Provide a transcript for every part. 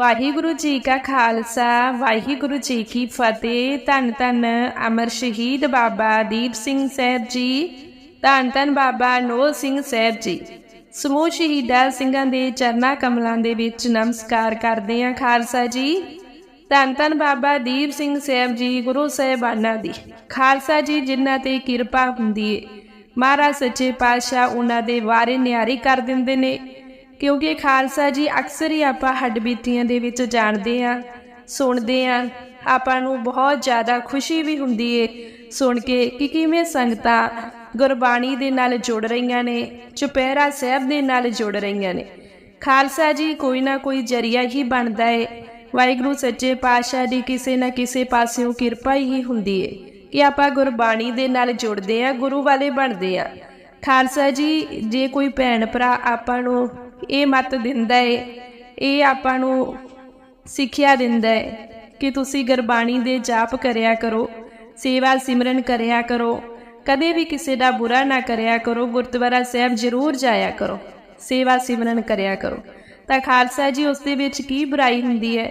ਵਾਹਿਗੁਰੂ ਜੀ ਕਾ ਖਾਲਸਾ, ਵਾਹਿਗੁਰੂ ਜੀ ਕੀ ਫਤਿਹ। ਧੰਨ ਧੰਨ ਅਮਰ ਸ਼ਹੀਦ ਬਾਬਾ ਦੀਪ ਸਿੰਘ ਸਾਹਿਬ ਜੀ, ਧੰਨ ਧੰਨ ਬਾਬਾ ਨੋਲ ਸਿੰਘ ਸਾਹਿਬ ਜੀ। ਸਮੂਹ ਸ਼ਹੀਦਾਂ ਸਿੰਘਾਂ ਦੇ ਚਰਨਾ ਕਮਲਾਂ ਦੇ ਵਿੱਚ ਨਮਸਕਾਰ ਕਰਦੇ ਹਾਂ ਖਾਲਸਾ ਜੀ। ਧੰਨ ਧੰਨ ਬਾਬਾ ਦੀਪ ਸਿੰਘ ਸਾਹਿਬ ਜੀ, ਗੁਰੂ ਸਾਹਿਬਾਨਾਂ ਦੀ। ਖਾਲਸਾ ਜੀ, ਜਿਨ੍ਹਾਂ ਤੇ ਕਿਰਪਾ ਹੁੰਦੀ ਏ। ਮਹਾਰਾਜ ਸੱਚੇ ਪਾਤਸ਼ਾਹ ਉਹਨਾਂ ਦੇ ਵਾਰੇ ਨਿਆਰੀ ਕਰ ਦਿੰਦੇ ਨੇ। ਕਿਉਂਕਿ ਖਾਲਸਾ ਜੀ ਅਕਸਰ ਹੀ ਆਪਾਂ ਹੱਡਬੀਤੀਆਂ ਦੇ ਵਿੱਚ ਜਾਣਦੇ ਆ ਸੁਣਦੇ ਆ ਆਪਾਂ ਨੂੰ ਬਹੁਤ ਜ਼ਿਆਦਾ ਖੁਸ਼ੀ ਵੀ ਹੁੰਦੀ ਏ ਸੁਣ ਕੇ ਕਿ ਕਿਵੇਂ ਸੰਗਤਾਂ ਗੁਰਬਾਣੀ ਦੇ ਨਾਲ ਜੁੜ ਰਹੀਆਂ ਨੇ, ਚੁਪਹਿਰਾ ਸਾਹਿਬ ਦੇ ਨਾਲ ਜੁੜ ਰਹੀਆਂ ਨੇ। ਖਾਲਸਾ ਜੀ ਕੋਈ ਨਾ ਕੋਈ ਜਰੀਆ ਹੀ ਬਣਦਾ ਏ। ਵਾਹਿਗੁਰੂ ਸੱਚੇ ਪਾਤਸ਼ਾਹ ਦੀ ਕਿਸੇ ਨਾ ਕਿਸੇ ਪਾਸਿਓਂ ਕਿਰਪਾ ਹੀ ਹੁੰਦੀ ਏ ਕਿ ਆਪਾਂ ਗੁਰਬਾਣੀ ਦੇ ਨਾਲ ਜੁੜਦੇ ਆ ਗੁਰੂ ਵਾਲੇ ਬਣਦੇ ਆ ਖਾਲਸਾ ਜੀ, ਜੇ ਕੋਈ ਭੈਣ ਭਰਾ ਆਪਾਂ ਨੂੰ ਇਹ ਮਤ ਦਿੰਦਾ ਏ। ਇਹ ਆਪਾਂ ਨੂੰ ਸਿੱਖਿਆ ਦਿੰਦਾ ਏ ਕਿ ਤੁਸੀਂ ਗੁਰਬਾਣੀ ਦੇ ਜਾਪ ਕਰਿਆ ਕਰੋ, ਸੇਵਾ ਸਿਮਰਨ ਕਰਿਆ ਕਰੋ, ਕਦੇ ਵੀ ਕਿਸੇ ਦਾ ਬੁਰਾ ਨਾ ਕਰਿਆ ਕਰੋ, ਗੁਰਦੁਆਰਾ ਸਾਹਿਬ ਜ਼ਰੂਰ ਜਾਇਆ ਕਰੋ, ਸੇਵਾ ਸਿਮਰਨ ਕਰਿਆ ਕਰੋ। ਤਾਂ ਖਾਲਸਾ ਜੀ, ਉਸ ਦੇ ਵਿੱਚ ਕੀ ਬੁਰਾਈ ਹੁੰਦੀ ਹੈ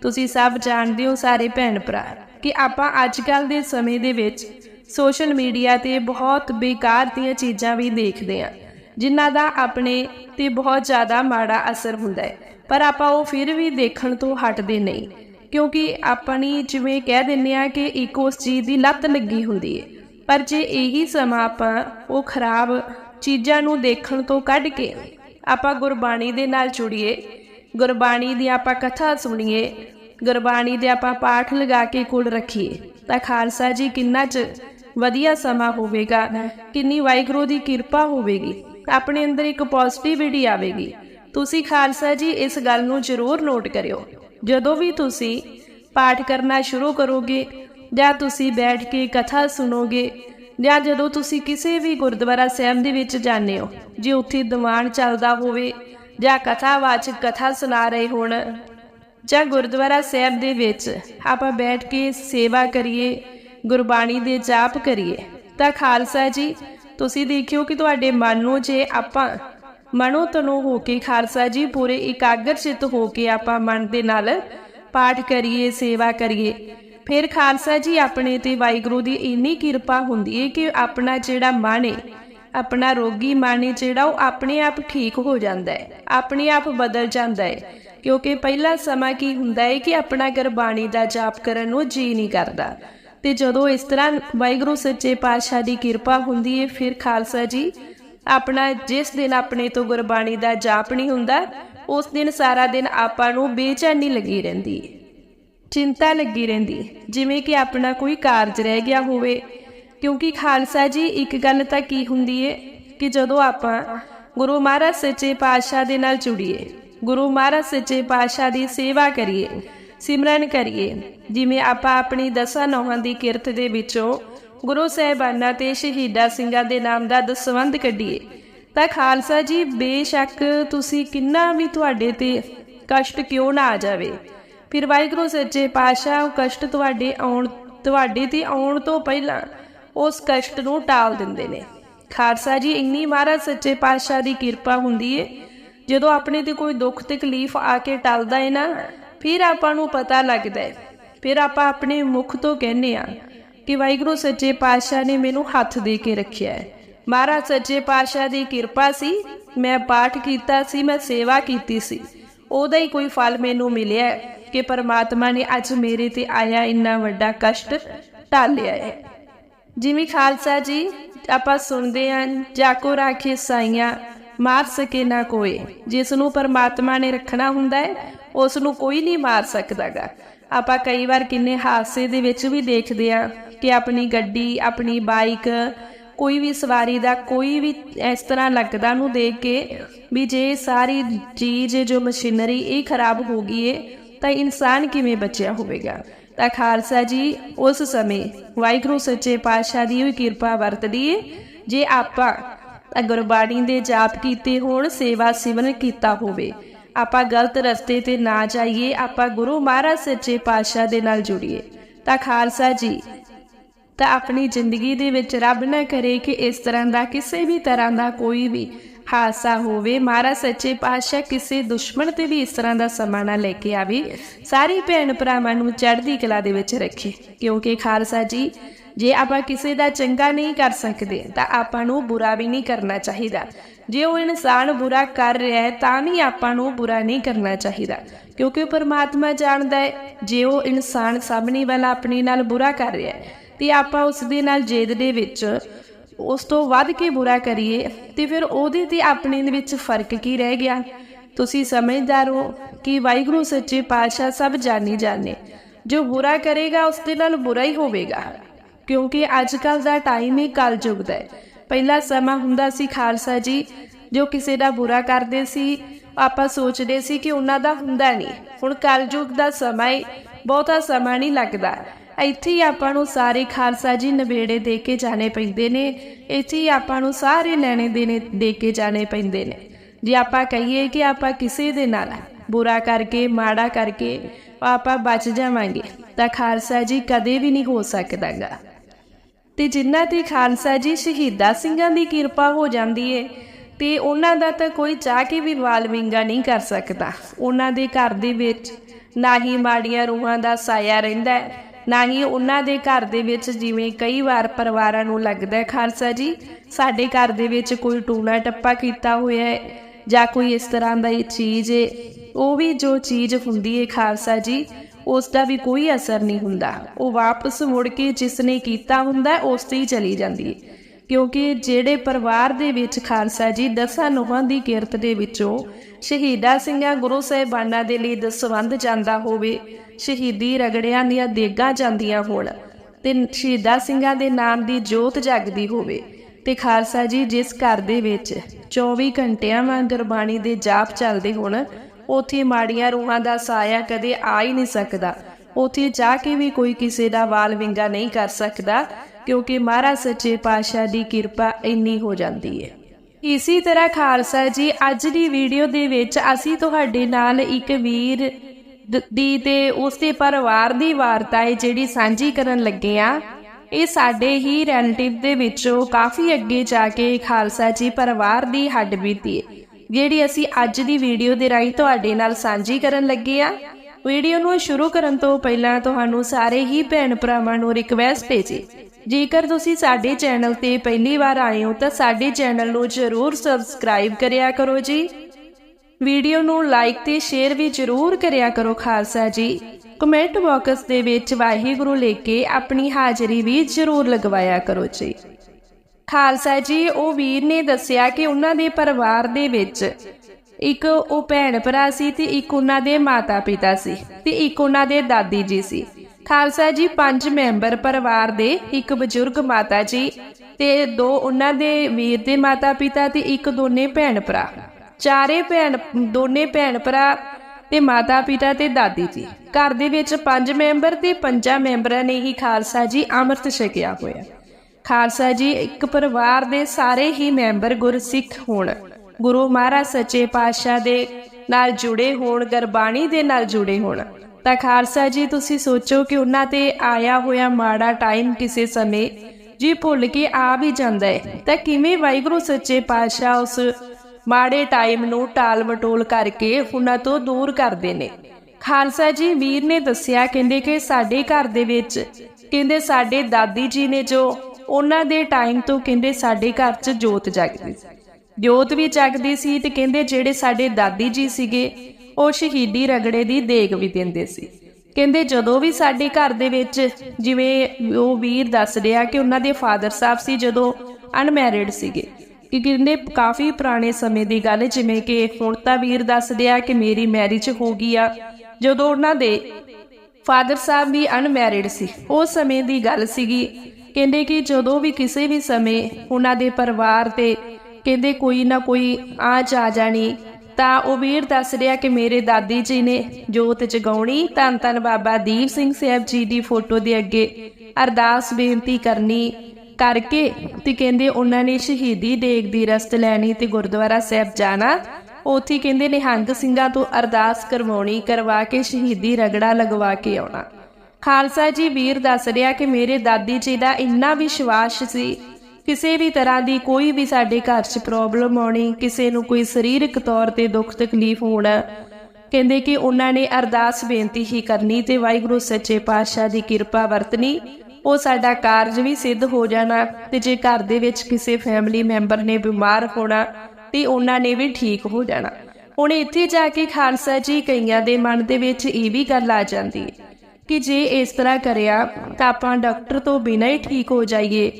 ਤੁਸੀਂ ਸਭ ਜਾਣਦੇ ਹੋ ਸਾਰੇ ਭੈਣ ਭਰਾ ਕਿ ਆਪਾਂ ਅੱਜ ਕੱਲ ਦੇ ਸਮੇਂ ਦੇ ਵਿੱਚ ਸੋਸ਼ਲ ਮੀਡੀਆ ਤੇ ਬਹੁਤ ਬੇਕਾਰ ਦੀਆਂ ਚੀਜ਼ਾਂ ਵੀ ਦੇਖਦੇ ਹਾਂ ਜਿਨ੍ਹਾਂ ਦਾ ਆਪਣੇ ਤੇ ਬਹੁਤ ਜ਼ਿਆਦਾ ਮਾੜਾ ਅਸਰ ਹੁੰਦਾ ਹੈ। ਪਰ ਆਪਾਂ ਉਹ ਫਿਰ ਵੀ ਦੇਖਣ ਤੋਂ ਹਟਦੇ ਨਹੀਂ, ਕਿਉਂਕਿ ਆਪਣੀ ਜਿਵੇਂ ਕਹਿ ਦਿੰਨੇ ਆ ਕਿ ਇੱਕ ਉਸ ਚੀਜ਼ ਦੀ ਲੱਤ ਲੱਗੀ ਹੁੰਦੀ ਹੈ। ਪਰ ਜੇ ਇਹੀ ਸਮਾਂ ਆਪਾਂ ਉਹ ਖਰਾਬ ਚੀਜ਼ਾਂ ਨੂੰ ਦੇਖਣ ਤੋਂ ਕੱਢ ਕੇ ਆਪਾਂ ਗੁਰਬਾਣੀ ਦੇ ਨਾਲ ਜੁੜੀਏ, ਗੁਰਬਾਣੀ ਦੀ ਆਪਾਂ ਕਥਾ ਸੁਣੀਏ, ਗੁਰਬਾਣੀ ਦੇ ਆਪਾਂ ਪਾਠ ਲਗਾ ਕੇ ਕੋਲ ਰੱਖੀਏ, ਤਾਂ ਖਾਲਸਾ ਜੀ ਕਿੰਨਾ ਚ ਵਧੀਆ ਸਮਾਂ ਹੋਵੇਗਾ, ਕਿੰਨੀ ਵਾਹਿਗੁਰੂ ਦੀ ਕਿਰਪਾ ਹੋਵੇਗੀ। ਆਪਣੇ ਅੰਦਰ ਇੱਕ ਪੋਜ਼ਿਟਿਵਿਟੀ ਆਵੇਗੀ। ਤੁਸੀਂ ਖਾਲਸਾ ਜੀ, ਇਸ ਗੱਲ ਨੂੰ ਜ਼ਰੂਰ ਨੋਟ ਕਰਿਓ। ਜਦੋਂ ਵੀ ਤੁਸੀਂ ਪਾਠ ਕਰਨਾ ਸ਼ੁਰੂ ਕਰੋਗੇ, ਜਾਂ ਤੁਸੀਂ ਬੈਠ ਕੇ ਕਥਾ ਸੁਣੋਗੇ, ਜਾਂ ਜਦੋਂ ਤੁਸੀਂ ਕਿਸੇ ਵੀ ਗੁਰਦੁਆਰਾ ਸਾਹਿਬ ਦੇ ਵਿੱਚ ਜਾਂਦੇ ਹੋ, ਜੇ ਉੱਥੇ ਦੀਵਾਨ ਚੱਲਦਾ ਹੋਵੇ, ਜਾਂ ਕਥਾਵਾਚਕ ਕਥਾ ਸੁਣਾ ਰਹੇ ਹੋਣ, ਜਾਂ ਗੁਰਦੁਆਰਾ ਸਾਹਿਬ ਦੇ ਵਿੱਚ ਆਪਾਂ ਬੈਠ ਕੇ ਸੇਵਾ ਕਰੀਏ, ਗੁਰਬਾਣੀ ਦੇ ਜਾਪ ਕਰੀਏ, ਤਾਂ ਖਾਲਸਾ ਜੀ ਤੁਸੀਂ ਦੇਖਿਓ ਕਿ ਤੁਹਾਡੇ ਮਨ ਨੂੰ ਜੇ ਆਪਾਂ ਮਨੋ ਤਨੋ ਹੋ ਕੇ ਖਾਲਸਾ ਜੀ ਪੂਰੇ ਇਕਾਗਰਚਿਤ ਹੋ ਕੇ ਆਪਾਂ ਮਨ ਦੇ ਨਾਲ ਪਾਠ ਕਰੀਏ, ਸੇਵਾ ਕਰੀਏ, ਫਿਰ ਖਾਲਸਾ ਜੀ ਆਪਣੇ ਤੇ ਵਾਹਿਗੁਰੂ ਦੀ ਇੰਨੀ ਕਿਰਪਾ ਹੁੰਦੀ ਹੈ ਕਿ ਆਪਣਾ ਜਿਹੜਾ ਮਨ ਹੈ ਆਪਣਾ ਰੋਗੀ ਮਨ ਹੈ ਜਿਹੜਾ ਉਹ ਆਪਣੇ ਆਪ ਠੀਕ ਹੋ ਜਾਂਦਾ ਹੈ ਆਪਣੇ ਆਪ ਬਦਲ ਜਾਂਦਾ ਹੈ ਕਿਉਂਕਿ ਪਹਿਲਾ ਸਮਾਂ ਕੀ ਹੁੰਦਾ ਹੈ ਕਿ ਆਪਣਾ ਗੁਰਬਾਣੀ ਦਾ ਜਾਪ ਕਰਨ ਨੂੰ ਜੀ ਨਹੀਂ ਕਰਦਾ। ਤੇ ਜਦੋਂ ਇਸ ਤਰ੍ਹਾਂ ਵਾਹਿਗੁਰੂ ਸੱਚੇ ਪਾਤਸ਼ਾਹ ਦੀ ਕਿਰਪਾ ਹੁੰਦੀ ਹੈ ਫਿਰ ਖਾਲਸਾ ਜੀ ਆਪਣਾ ਜਿਸ ਦਿਨ ਆਪਣੇ ਤੋਂ ਗੁਰਬਾਣੀ ਦਾ ਜਾਪ ਨਹੀਂ ਹੁੰਦਾ, ਉਸ ਦਿਨ ਸਾਰਾ ਦਿਨ ਆਪਾਂ ਨੂੰ ਬੇਚੈਨੀ ਲੱਗੀ ਰਹਿੰਦੀ ਹੈ ਚਿੰਤਾ ਲੱਗੀ ਰਹਿੰਦੀ ਹੈ ਜਿਵੇਂ ਕਿ ਆਪਣਾ ਕੋਈ ਕਾਰਜ ਰਹਿ ਗਿਆ ਹੋਵੇ। ਕਿਉਂਕਿ ਖਾਲਸਾ ਜੀ, ਇੱਕ ਗੱਲ ਤਾਂ ਕੀ ਹੁੰਦੀ ਹੈ ਕਿ ਜਦੋਂ ਆਪਾਂ ਗੁਰੂ ਮਹਾਰਾਜ ਸੱਚੇ ਪਾਤਸ਼ਾਹ ਦੇ ਨਾਲ ਜੁੜੀਏ, ਗੁਰੂ ਮਹਾਰਾਜ ਸੱਚੇ ਪਾਤਸ਼ਾਹ ਦੀ ਸੇਵਾ ਕਰੀਏ ਸਿਮਰਨ ਕਰੀਏ। ਜਿਵੇਂ ਆਪਾਂ ਆਪਣੀ ਦਸਾਂ ਨੌਹਾਂ ਦੀ ਕਿਰਤ ਦੇ ਵਿੱਚੋਂ ਗੁਰੂ ਸਾਹਿਬਾਨਾਂ ਤੇ ਸ਼ਹੀਦਾਂ ਸਿੰਘਾਂ ਦੇ ਨਾਮ ਦਾ ਦਸਵੰਧ ਕੱਢੀਏ। ਤਾਂ ਖਾਲਸਾ ਜੀ, ਬੇਸ਼ੱਕ ਤੁਸੀਂ ਕਿੰਨਾ ਵੀ ਤੁਹਾਡੇ ਤੇ ਕਸ਼ਟ ਕਿਉਂ ਨਾ ਆ ਜਾਵੇ? ਫਿਰ ਵਾਹਿਗੁਰੂ ਸੱਚੇ ਪਾਤਸ਼ਾਹ, ਉਹ ਕਸ਼ਟ ਤੁਹਾਡੇ ਆਉਣ, ਤੁਹਾਡੇ ਤੇ ਆਉਣ ਤੋਂ ਪਹਿਲਾਂ ਉਸ ਕਸ਼ਟ ਨੂੰ ਟਾਲ ਦਿੰਦੇ ਨੇ। ਖਾਲਸਾ ਜੀ, ਇੰਨੀ ਮਹਾਰਾਜ ਸੱਚੇ ਪਾਤਸ਼ਾਹ ਦੀ ਕਿਰਪਾ ਹੁੰਦੀ ਏ। ਜਦੋਂ ਆਪਣੇ ਤੇ ਕੋਈ ਦੁੱਖ ਤਕਲੀਫ ਆ ਕੇ ਟਲਦਾ ਏ ਨਾ ਫਿਰ ਆਪਾਂ ਨੂੰ ਪਤਾ ਲੱਗਦਾ ਹੈ। ਫਿਰ ਆਪਾਂ ਆਪਣੇ ਮੁਖ ਤੋਂ ਕਹਿੰਨੇ ਆ ਕਿ ਵਾਹਿਗੁਰੂ ਸੱਚੇ ਪਾਤਸ਼ਾਹ ਨੇ ਮੈਨੂੰ ਹੱਥ ਦੇ ਕੇ ਰੱਖਿਆ ਹੈ। ਮਹਾਰਾਜ ਸੱਚੇ ਪਾਤਸ਼ਾਹ ਦੀ ਕਿਰਪਾ ਸੀ, ਮੈਂ ਪਾਠ ਕੀਤਾ ਸੀ, ਮੈਂ ਸੇਵਾ ਕੀਤੀ ਸੀ। ਉਹਦਾ ਹੀ ਕੋਈ ਫਲ ਮੈਨੂੰ ਮਿਲਿਆ ਕਿ ਪਰਮਾਤਮਾ ਨੇ ਅੱਜ ਮੇਰੇ ਤੇ ਆਇਆ ਇੰਨਾ ਵੱਡਾ ਕਸ਼ਟ ਟਾਲਿਆ ਹੈ। ਜਿਵੇਂ ਖਾਲਸਾ ਜੀ, ਆਪਾਂ ਸੁਣਦੇ ਹਾਂ, ਜਾਕੋ ਰਾਖੇ ਸਾਈਆਂ, ਮਾਰ ਸਕੇ ਨਾ ਕੋਈ ਜਿਸ ਨੂੰ ਪਰਮਾਤਮਾ ਨੇ ਰੱਖਣਾ ਹੁੰਦਾ ਹੈ ਉਸ ਨੂੰ ਕੋਈ ਨਹੀਂ ਮਾਰ ਸਕਦਾਗਾ। ਆਪਾਂ ਕਈ ਵਾਰ ਕਿੰਨੇ ਹਾਦਸੇ ਦੇ ਵਿੱਚ ਵੀ ਦੇਖਦੇ ਆ ਕਿ ਆਪਣੀ ਗੱਡੀ, ਆਪਣੀ ਬਾਈਕ, ਕੋਈ ਵੀ ਸਵਾਰੀ ਦਾ ਕੋਈ ਵੀ ਇਸ ਤਰ੍ਹਾਂ ਲੱਗਦਾ ਨੂੰ ਦੇਖ ਕੇ ਵੀ ਜੇ ਸਾਰੀ ਚੀਜ਼, ਜੋ ਮਸ਼ੀਨਰੀ ਇਹ ਖਰਾਬ ਹੋ ਗਈ ਏ, ਤਾਂ ਇਨਸਾਨ ਕਿਵੇਂ ਬਚਿਆ ਹੋਵੇਗਾ? ਤਾਂ ਖਾਲਸਾ ਜੀ, ਉਸ ਸਮੇਂ ਵਾਹਿਗੁਰੂ ਸੱਚੇ ਪਾਤਸ਼ਾਹ ਦੀ ਉਹ ਕਿਰਪਾ ਵਰਤਦੀ ਏ। ਜੇ ਆਪਾਂ ਗੁਰਬਾਣੀ ਦੇ ਜਾਪ ਕੀਤੇ ਹੋਣ, ਸੇਵਾ ਸਿਮਰਨ ਕੀਤਾ ਹੋਵੇ ਆਪਾਂ ਗਲਤ ਰਸਤੇ ਤੇ ਨਾ ਜਾਈਏ, ਆਪਾਂ ਗੁਰੂ ਮਹਾਰਾਜ ਸੱਚੇ ਪਾਤਸ਼ਾਹ ਦੇ ਨਾਲ ਜੁੜੀਏ। ਤਾਂ ਖਾਲਸਾ ਜੀ, ਤਾਂ ਆਪਣੀ ਜ਼ਿੰਦਗੀ ਦੇ ਵਿੱਚ ਰੱਬ ਨਾ ਕਰੇ ਕਿ ਇਸ ਤਰ੍ਹਾਂ ਦਾ ਕਿਸੇ ਵੀ ਤਰ੍ਹਾਂ ਦਾ ਕੋਈ ਵੀ ਹਾਸਾ ਹੋਵੇ, ਮਹਾਰਾਜ ਸੱਚੇ ਪਾਤਸ਼ਾਹ ਕਿਸੇ ਦੁਸ਼ਮਣ ਤੇ ਵੀ ਇਸ ਤਰ੍ਹਾਂ ਦਾ ਸਮਾਂ ਨਾ ਲੈ ਕੇ ਆਵੇ। ਸਾਰੇ ਭੈਣ ਭਰਾਵਾਂ ਨੂੰ ਚੜ੍ਹਦੀ ਕਲਾ ਦੇ ਵਿੱਚ ਰੱਖੇ। ਕਿਉਂਕਿ ਖਾਲਸਾ ਜੀ, ਜੇ ਆਪਾਂ ਕਿਸੇ ਦਾ ਚੰਗਾ ਨਹੀਂ ਕਰ ਸਕਦੇ, ਤਾਂ ਆਪਾਂ ਨੂੰ ਬੁਰਾ ਵੀ ਨਹੀਂ ਕਰਨਾ ਚਾਹੀਦਾ। ਜੇ ਉਹ ਇਨਸਾਨ ਬੁਰਾ ਕਰ ਰਿਹਾ ਹੈ, ਤਾਂ ਵੀ ਆਪਾਂ ਨੂੰ ਬੁਰਾ ਨਹੀਂ ਕਰਨਾ ਚਾਹੀਦਾ। ਕਿਉਂਕਿ ਪਰਮਾਤਮਾ ਜਾਣਦਾ ਹੈ, ਜੇ ਉਹ ਇਨਸਾਨ ਸਾਹਮਣੇ ਵਾਲਾ ਆਪਣੇ ਨਾਲ ਬੁਰਾ ਕਰ ਰਿਹਾ ਹੈ, ਤੇ ਆਪਾਂ ਉਸ ਦੇ ਨਾਲ ਜੇਦ ਦੇ ਵਿੱਚ ਉਸ ਤੋਂ ਵੱਧ ਕੇ ਬੁਰਾ ਕਰੀਏ, ਤੇ ਫਿਰ ਉਹਦੇ ਤੇ ਆਪਣੇ ਦੇ ਵਿੱਚ ਫ਼ਰਕ ਕੀ ਰਹਿ ਗਿਆ? ਤੁਸੀਂ ਸਮਝਦਾਰ ਹੋ ਕਿ ਵਾਹਿਗੁਰੂ, ਸੱਚੇ ਪਾਤਸ਼ਾਹ ਸਭ ਜਾਣੀ ਜਾਣੇ। ਜੋ ਬੁਰਾ ਕਰੇਗਾ ਉਸ ਦੇ ਨਾਲ ਬੁਰਾ ਹੀ ਹੋਵੇਗਾ। ਕਿਉਂਕਿ ਅੱਜ ਕੱਲ ਦਾ ਟਾਈਮ ਹੀ ਕਲਯੁਗ ਦਾ ਹੈ। ਪਹਿਲਾ ਸਮਾਂ ਹੁੰਦਾ ਸੀ ਖਾਲਸਾ ਜੀ, ਜੋ ਕਿਸੇ ਦਾ ਬੁਰਾ ਕਰਦੇ ਸੀ, ਆਪਾਂ ਸੋਚਦੇ ਸੀ ਕਿ ਉਹਨਾਂ ਦਾ ਹੁੰਦਾ ਨਹੀਂ। ਹੁਣ ਕਲਯੁਗ ਦਾ ਸਮਾਂ ਹੀ ਬਹੁਤਾ ਸਮਾਂ ਨਹੀਂ ਲੱਗਦਾ। ਇੱਥੇ ਹੀ ਆਪਾਂ ਨੂੰ ਸਾਰੇ ਖਾਲਸਾ ਜੀ ਨਵੇੜੇ ਦੇ ਕੇ ਜਾਣੇ ਪੈਂਦੇ ਨੇ, ਇੱਥੇ ਹੀ ਆਪਾਂ ਨੂੰ ਸਾਰੇ ਲੈਣੇ ਦੇਣੇ ਦੇ ਕੇ ਜਾਣੇ ਪੈਂਦੇ ਨੇ। ਜੇ ਆਪਾਂ ਕਹੀਏ ਕਿ ਆਪਾਂ ਕਿਸੇ ਦੇ ਨਾਲ ਬੁਰਾ ਕਰਕੇ, ਮਾੜਾ ਕਰਕੇ ਆਪਾਂ ਬਚ ਜਾਵਾਂਗੇ, ਤਾਂ ਖਾਲਸਾ ਜੀ ਕਦੇ ਵੀ ਨਹੀਂ ਹੋ ਸਕਦਾਗਾ। ਤੇ ਜਿਨ੍ਹਾਂ ਤੇ ਖਾਲਸਾ ਜੀ ਸ਼ਹੀਦਾ ਸਿੰਘਾਂ ਦੀ ਕਿਰਪਾ ਹੋ ਜਾਂਦੀ ਏ, ਤੇ ਉਹਨਾਂ ਦਾ ਤਾਂ ਕੋਈ ਚਾਹ ਕੇ ਵੀ ਵਾਲ ਵਿੰਗਾ ਨਹੀਂ ਕਰ ਸਕਦਾ। ਉਹਨਾਂ ਦੇ ਘਰ ਦੇ ਵਿੱਚ ਨਾ ਹੀ ਮਾੜੀਆਂ ਰੂਹਾਂ ਦਾ ਸਾਇਆ ਰਹਿੰਦਾ ਹੈ, ਨਾ ਹੀ ਉਹਨਾਂ ਦੇ ਘਰ ਦੇ ਵਿੱਚ ਜਿਵੇਂ ਕਈ ਵਾਰ ਪਰਿਵਾਰਾਂ ਨੂੰ ਲੱਗਦਾ ਖਾਲਸਾ ਜੀ, ਸਾਡੇ ਘਰ ਦੇ ਵਿੱਚ ਕੋਈ ਟੂਣਾ ਟੱਪਾ ਕੀਤਾ ਹੋਇਆ ਹੈ ਜਾਂ ਕੋਈ ਇਸ ਤਰ੍ਹਾਂ ਦਾ ਇਹ ਚੀਜ਼ ਹੈ ਉਹ ਵੀ ਜੋ ਚੀਜ਼ ਹੁੰਦੀ ਹੈ ਖਾਲਸਾ ਜੀ ਉਸ ਦਾ ਵੀ ਕੋਈ ਅਸਰ ਨਹੀਂ ਹੁੰਦਾ। ਉਹ ਵਾਪਸ ਮੁੜ ਕੇ ਜਿਸ ਨੇ ਕੀਤਾ ਹੁੰਦਾ ਉਸ ਤੇ ਹੀ ਚਲੀ ਜਾਂਦੀ। ਹੈ ਕਿਉਂਕਿ ਜਿਹੜੇ ਪਰਿਵਾਰ ਦੇ ਵਿੱਚ ਖਾਲਸਾ ਜੀ ਦਸਾਂ ਨੋਹਾਂ ਦੀ ਕਿਰਤ ਦੇ ਵਿੱਚੋਂ ਸ਼ਹੀਦਾ ਸਿੰਘਾਂ ਗੁਰੂ ਸਾਹਿਬਾਨਾਂ ਦੇ ਲਈ ਦਸਵੰਧ ਜਾਂਦਾ ਹੋਵੇ, ਸ਼ਹੀਦੀ ਰਗੜਿਆਂ ਦੀਆਂ ਦੇਗਾਂ ਜਾਂਦੀਆਂ ਹੋਣ ਤੇ ਸ਼ਹੀਦਾ ਸਿੰਘਾਂ ਦੇ ਨਾਮ ਦੀ ਜੋਤ ਜਗਦੀ ਹੋਵੇ ਤੇ ਖਾਲਸਾ ਜੀ ਜਿਸ ਘਰ ਦੇ ਵਿੱਚ 24 ਘੰਟਿਆਂ ਵਾਂ ਗੁਰਬਾਣੀ ਦੇ ਜਾਪ ਚੱਲਦੇ ਹੋਣ ਉਥੇ ਮਾੜੀਆਂ ਰੂਹਾਂ ਦਾ ਸਾਇਆ ਕਦੇ ਆ ਹੀ ਨਹੀਂ ਸਕਦਾ। ਉਥੇ ਜਾ ਕੇ ਵੀ ਕੋਈ ਕਿਸੇ ਦਾ ਵਾਲ ਵਿੰਗਾ ਨਹੀਂ ਕਰ ਸਕਦਾ, ਕਿਉਂਕਿ ਮਹਾਰਾਜ ਸੱਚੇ ਪਾਤਸ਼ਾਹ ਦੀ ਕਿਰਪਾ ਇੰਨੀ ਹੋ ਜਾਂਦੀ ਹੈ ਇਸੇ ਤਰ੍ਹਾਂ ਖਾਲਸਾ ਜੀ, ਅੱਜ ਦੀ ਵੀਡੀਓ ਦੇ ਵਿੱਚ ਅਸੀਂ ਤੁਹਾਡੇ ਨਾਲ ਇੱਕ ਵੀਰ ਦੀ ਤੇ ਉਸਦੇ ਪਰਿਵਾਰ ਦੀ ਵਾਰਤਾ ਹੈ ਜਿਹੜੀ ਸਾਂਝੀ ਕਰਨ ਲੱਗੇ ਆ। ਇਹ ਸਾਡੇ ਹੀ ਰਿਲੇਟਿਵ ਦੇ ਵਿੱਚੋਂ ਕਾਫੀ ਅੱਗੇ ਜਾ ਕੇ ਖਾਲਸਾ ਜੀ ਪਰਿਵਾਰ ਦੀ ਹੱਡ ਬੀਤੀ ਹੈ ਜਿਹੜੀ ਅਸੀਂ ਅੱਜ ਦੀ ਵੀਡੀਓ ਦੇ ਰਾਹੀਂ ਤੁਹਾਡੇ ਨਾਲ ਸਾਂਝੀ ਕਰਨ ਲੱਗੇ ਆ ਵੀਡੀਓ ਨੂੰ ਸ਼ੁਰੂ ਕਰਨ ਤੋਂ ਪਹਿਲਾਂ ਤੁਹਾਨੂੰ ਸਾਰੇ ਹੀ ਭੈਣ ਭਰਾਵਾਂ ਨੂੰ ਰਿਕਵੈਸਟ ਹੈ ਜੀ ਜੇਕਰ ਤੁਸੀਂ ਸਾਡੇ ਚੈਨਲ ਤੇ ਪਹਿਲੀ ਵਾਰ ਆਏ ਹੋ ਤਾਂ ਸਾਡੇ ਚੈਨਲ ਨੂੰ ਜ਼ਰੂਰ ਸਬਸਕ੍ਰਾਈਬ ਕਰਿਆ ਕਰੋ ਜੀ। ਵੀਡੀਓ ਨੂੰ ਲਾਈਕ ਤੇ ਸ਼ੇਅਰ ਵੀ ਜ਼ਰੂਰ ਕਰਿਆ ਕਰੋ ਖਾਲਸਾ ਜੀ। ਕਮੈਂਟ ਬਾਕਸ ਦੇ ਵਿੱਚ ਵਾਹਿਗੁਰੂ ਲੈ ਕੇ ਆਪਣੀ ਹਾਜ਼ਰੀ ਵੀ ਜ਼ਰੂਰ ਲਗਵਾਇਆ ਕਰੋ ਜੀ। ਖਾਲਸਾ ਜੀ, ਉਹ ਵੀਰ ਨੇ ਦੱਸਿਆ ਕਿ ਉਹਨਾਂ ਦੇ ਪਰਿਵਾਰ ਦੇ ਵਿੱਚ ਇੱਕ ਉਹ ਭੈਣ ਭਰਾ ਸੀ ਤੇ ਇੱਕ ਉਹਨਾਂ ਦੇ ਮਾਤਾ ਪਿਤਾ ਸੀ ਤੇ ਇੱਕ ਉਹਨਾਂ ਦੇ ਦਾਦੀ ਜੀ ਸੀ। ਖਾਲਸਾ ਜੀ, ਪੰਜ ਮੈਂਬਰ ਪਰਿਵਾਰ ਦੇ ਇੱਕ ਬਜ਼ੁਰਗ ਮਾਤਾ ਜੀ ਤੇ ਦੋ ਉਹਨਾਂ ਦੇ ਵੀਰ ਦੇ ਮਾਤਾ ਪਿਤਾ ਤੇ ਇੱਕ ਦੋਨੇ ਭੈਣ ਭਰਾ। ਚਾਰੇ ਭੈਣ, ਦੋਨੇ ਭੈਣ ਭਰਾ ਤੇ ਮਾਤਾ ਪਿਤਾ ਤੇ ਦਾਦੀ ਜੀ। ਘਰ ਦੇ ਵਿੱਚ ਪੰਜ ਮੈਂਬਰ ਤੇ ਪੰਜਾਂ ਮੈਂਬਰਾਂ ਨੇ ਹੀ ਖਾਲਸਾ ਜੀ ਅੰਮ੍ਰਿਤ ਛਕਿਆ ਹੋਇਆ। ਖਾਲਸਾ ਜੀ, ਇੱਕ ਪਰਿਵਾਰ ਦੇ ਸਾਰੇ ਹੀ ਮੈਂਬਰ ਗੁਰਸਿੱਖ ਹੋਣ। ਗੁਰੂ ਮਹਾਰਾਜ ਸੱਚੇ ਪਾਤਸ਼ਾਹ ਦੇ ਨਾਲ ਜੁੜੇ ਹੋਣ, ਗੁਰਬਾਣੀ ਦੇ ਨਾਲ ਜੁੜੇ ਹੋਣ। ਤਾਂ ਖਾਲਸਾ ਜੀ, ਤੁਸੀਂ ਸੋਚੋ ਕਿ ਉਹਨਾਂ ਤੇ ਆਇਆ ਹੋਇਆ ਮਾੜਾ ਟਾਈਮ ਕਿਸੇ ਸਮੇਂ ਜੀ ਭੁੱਲ ਕੇ ਆ ਵੀ ਜਾਂਦਾ ਹੈ। ਤਾਂ ਕਿਵੇਂ ਵਾਹਿਗੁਰੂ ਸੱਚੇ ਪਾਤਸ਼ਾਹ ਉਸ ਮਾੜੇ ਟਾਈਮ ਨੂੰ ਟਾਲ ਮਟੋਲ ਕਰਕੇ ਉਹਨਾਂ ਤੋਂ ਦੂਰ ਕਰਦੇ ਨੇ? ਖਾਲਸਾ ਜੀ ਵੀਰ ਨੇ ਦੱਸਿਆ, ਕਹਿੰਦੇ ਕਿ ਸਾਡੇ ਘਰ ਦੇ ਵਿੱਚ, ਕਹਿੰਦੇ ਸਾਡੇ ਦਾਦੀ ਜੀ ਨੇ ਜੋ ਉਹਨਾਂ ਦੇ ਟਾਈਮ ਤੋਂ ਕਹਿੰਦੇ ਸਾਡੇ ਘਰ 'ਚ ਜੋਤ ਜਗਦੀ ਸੀ। ਜੋਤ ਵੀ ਜਗਦੀ ਸੀ ਤੇ ਕਹਿੰਦੇ ਜਿਹੜੇ ਸਾਡੇ ਦਾਦੀ ਜੀ ਸੀਗੇ, ਉਹ ਸ਼ਹੀਦੀ ਰਗੜੇ ਦੀ ਦੇਗ ਵੀ ਦਿੰਦੇ ਸੀ। ਕਹਿੰਦੇ ਜਦੋਂ ਵੀ ਸਾਡੇ ਘਰ ਦੇ ਵਿੱਚ ਜਿਵੇਂ ਉਹ ਵੀਰ ਦੱਸ ਰਿਹਾ ਕਿ ਉਹਨਾਂ ਦੇ ਫਾਦਰ ਸਾਹਿਬ ਸੀ ਜਦੋਂ ਅਨਮੈਰਿਡ ਸੀਗੇ, ਕਿ ਕਹਿੰਦੇ ਕਾਫੀ ਪੁਰਾਣੇ ਸਮੇਂ ਦੀ ਗੱਲ ਜਿਵੇਂ ਕਿ ਹੁਣ ਤਾਂ ਵੀਰ ਦੱਸਦੇ ਆ ਕਿ ਮੇਰੀ ਮੈਰਿਜ ਹੋ ਗਈ ਆ। ਜਦੋਂ ਉਹਨਾਂ ਦੇ ਫਾਦਰ ਸਾਹਿਬ ਵੀ ਅਨਮੈਰਿਡ ਸੀ ਉਸ ਸਮੇਂ ਦੀ ਗੱਲ ਸੀਗੀ ਕਹਿੰਦੇ ਕਿ ਜਦੋਂ ਵੀ ਕਿਸੇ ਵੀ ਸਮੇਂ ਉਹਨਾਂ ਦੇ ਪਰਿਵਾਰ ਤੇ ਕਹਿੰਦੇ ਕੋਈ ਨਾ ਕੋਈ ਆ ਜਾਣੀ, ਤਾਂ ਉਹ ਵੀਰ ਦੱਸ ਰਿਹਾ ਕਿ ਮੇਰੇ ਦਾਦੀ ਜੀ ਨੇ ਜੋਤ ਜਗਾਉਣੀ, ਧੰਨ ਧੰਨ ਬਾਬਾ ਦੀਪ ਸਿੰਘ ਸਾਹਿਬ ਜੀ ਦੀ ਫੋਟੋ ਦੇ ਅੱਗੇ ਅਰਦਾਸ ਬੇਨਤੀ ਕਰਨੀ ਕਰਕੇ ਤੇ ਕਹਿੰਦੇ ਉਹਨਾਂ ਨੇ ਸ਼ਹੀਦੀ ਦੇਗ ਦੀ ਰਸਤ ਲੈਣੀ ਤੇ ਗੁਰਦੁਆਰਾ ਸਾਹਿਬ ਜਾਣਾ। ਉੱਥੇ ਕਹਿੰਦੇ ਨਿਹੰਗ ਸਿੰਘਾਂ ਤੋਂ ਅਰਦਾਸ ਕਰਵਾਉਣੀ, ਕਰਵਾ ਕੇ ਸ਼ਹੀਦੀ ਰਗੜਾ ਲਗਵਾ ਕੇ ਆਉਣਾ। ਖਾਲਸਾ ਜੀ ਵੀਰ ਦੱਸ ਰਿਹਾ ਕਿ ਮੇਰੇ ਦਾਦੀ ਜੀ ਦਾ ਇੰਨਾ ਵਿਸ਼ਵਾਸ ਸੀ। ਕਿਸੇ ਵੀ ਤਰ੍ਹਾਂ ਦੀ ਕੋਈ ਵੀ ਸਾਡੇ ਘਰ 'ਚ ਪ੍ਰੋਬਲਮ ਆਉਣੀ, ਕਿਸੇ ਨੂੰ ਕੋਈ ਸਰੀਰਕ ਤੌਰ ਤੇ ਦੁੱਖ ਤਕਲੀਫ ਹੋਣਾ, ਕਹਿੰਦੇ ਕਿ ਉਹਨਾਂ ਨੇ ਅਰਦਾਸ ਬੇਨਤੀ ਹੀ ਕਰਨੀ ਤੇ ਵਾਹਿਗੁਰੂ ਸੱਚੇ ਪਾਤਸ਼ਾਹ ਦੀ ਕਿਰਪਾ ਵਰਤਣੀ, ਉਹ ਸਾਡਾ ਕਾਰਜ ਵੀ ਸਿੱਧ ਹੋ ਜਾਣਾ ਤੇ ਜੇ ਘਰ ਦੇ ਵਿੱਚ ਕਿਸੇ ਫੈਮਿਲੀ ਮੈਂਬਰ ਨੇ ਬਿਮਾਰ ਹੋਣਾ ਤੇ ਉਹਨਾਂ ਨੇ ਵੀ ਠੀਕ ਹੋ ਜਾਣਾ। ਹੁਣ ਇੱਥੇ ਜਾ ਕੇ ਖਾਲਸਾ ਜੀ ਕਈਆਂ ਦੇ ਮਨ ਦੇ ਵਿੱਚ ਇਹ ਵੀ ਗੱਲ ਆ ਜਾਂਦੀ ਹੈ ਕਿ ਜੇ ਇਸ ਤਰ੍ਹਾਂ ਕਰਿਆ ਤਾਂ ਆਪਾਂ ਡਾਕਟਰ ਤੋਂ ਬਿਨਾਂ ਹੀ ਠੀਕ ਹੋ ਜਾਈਏ।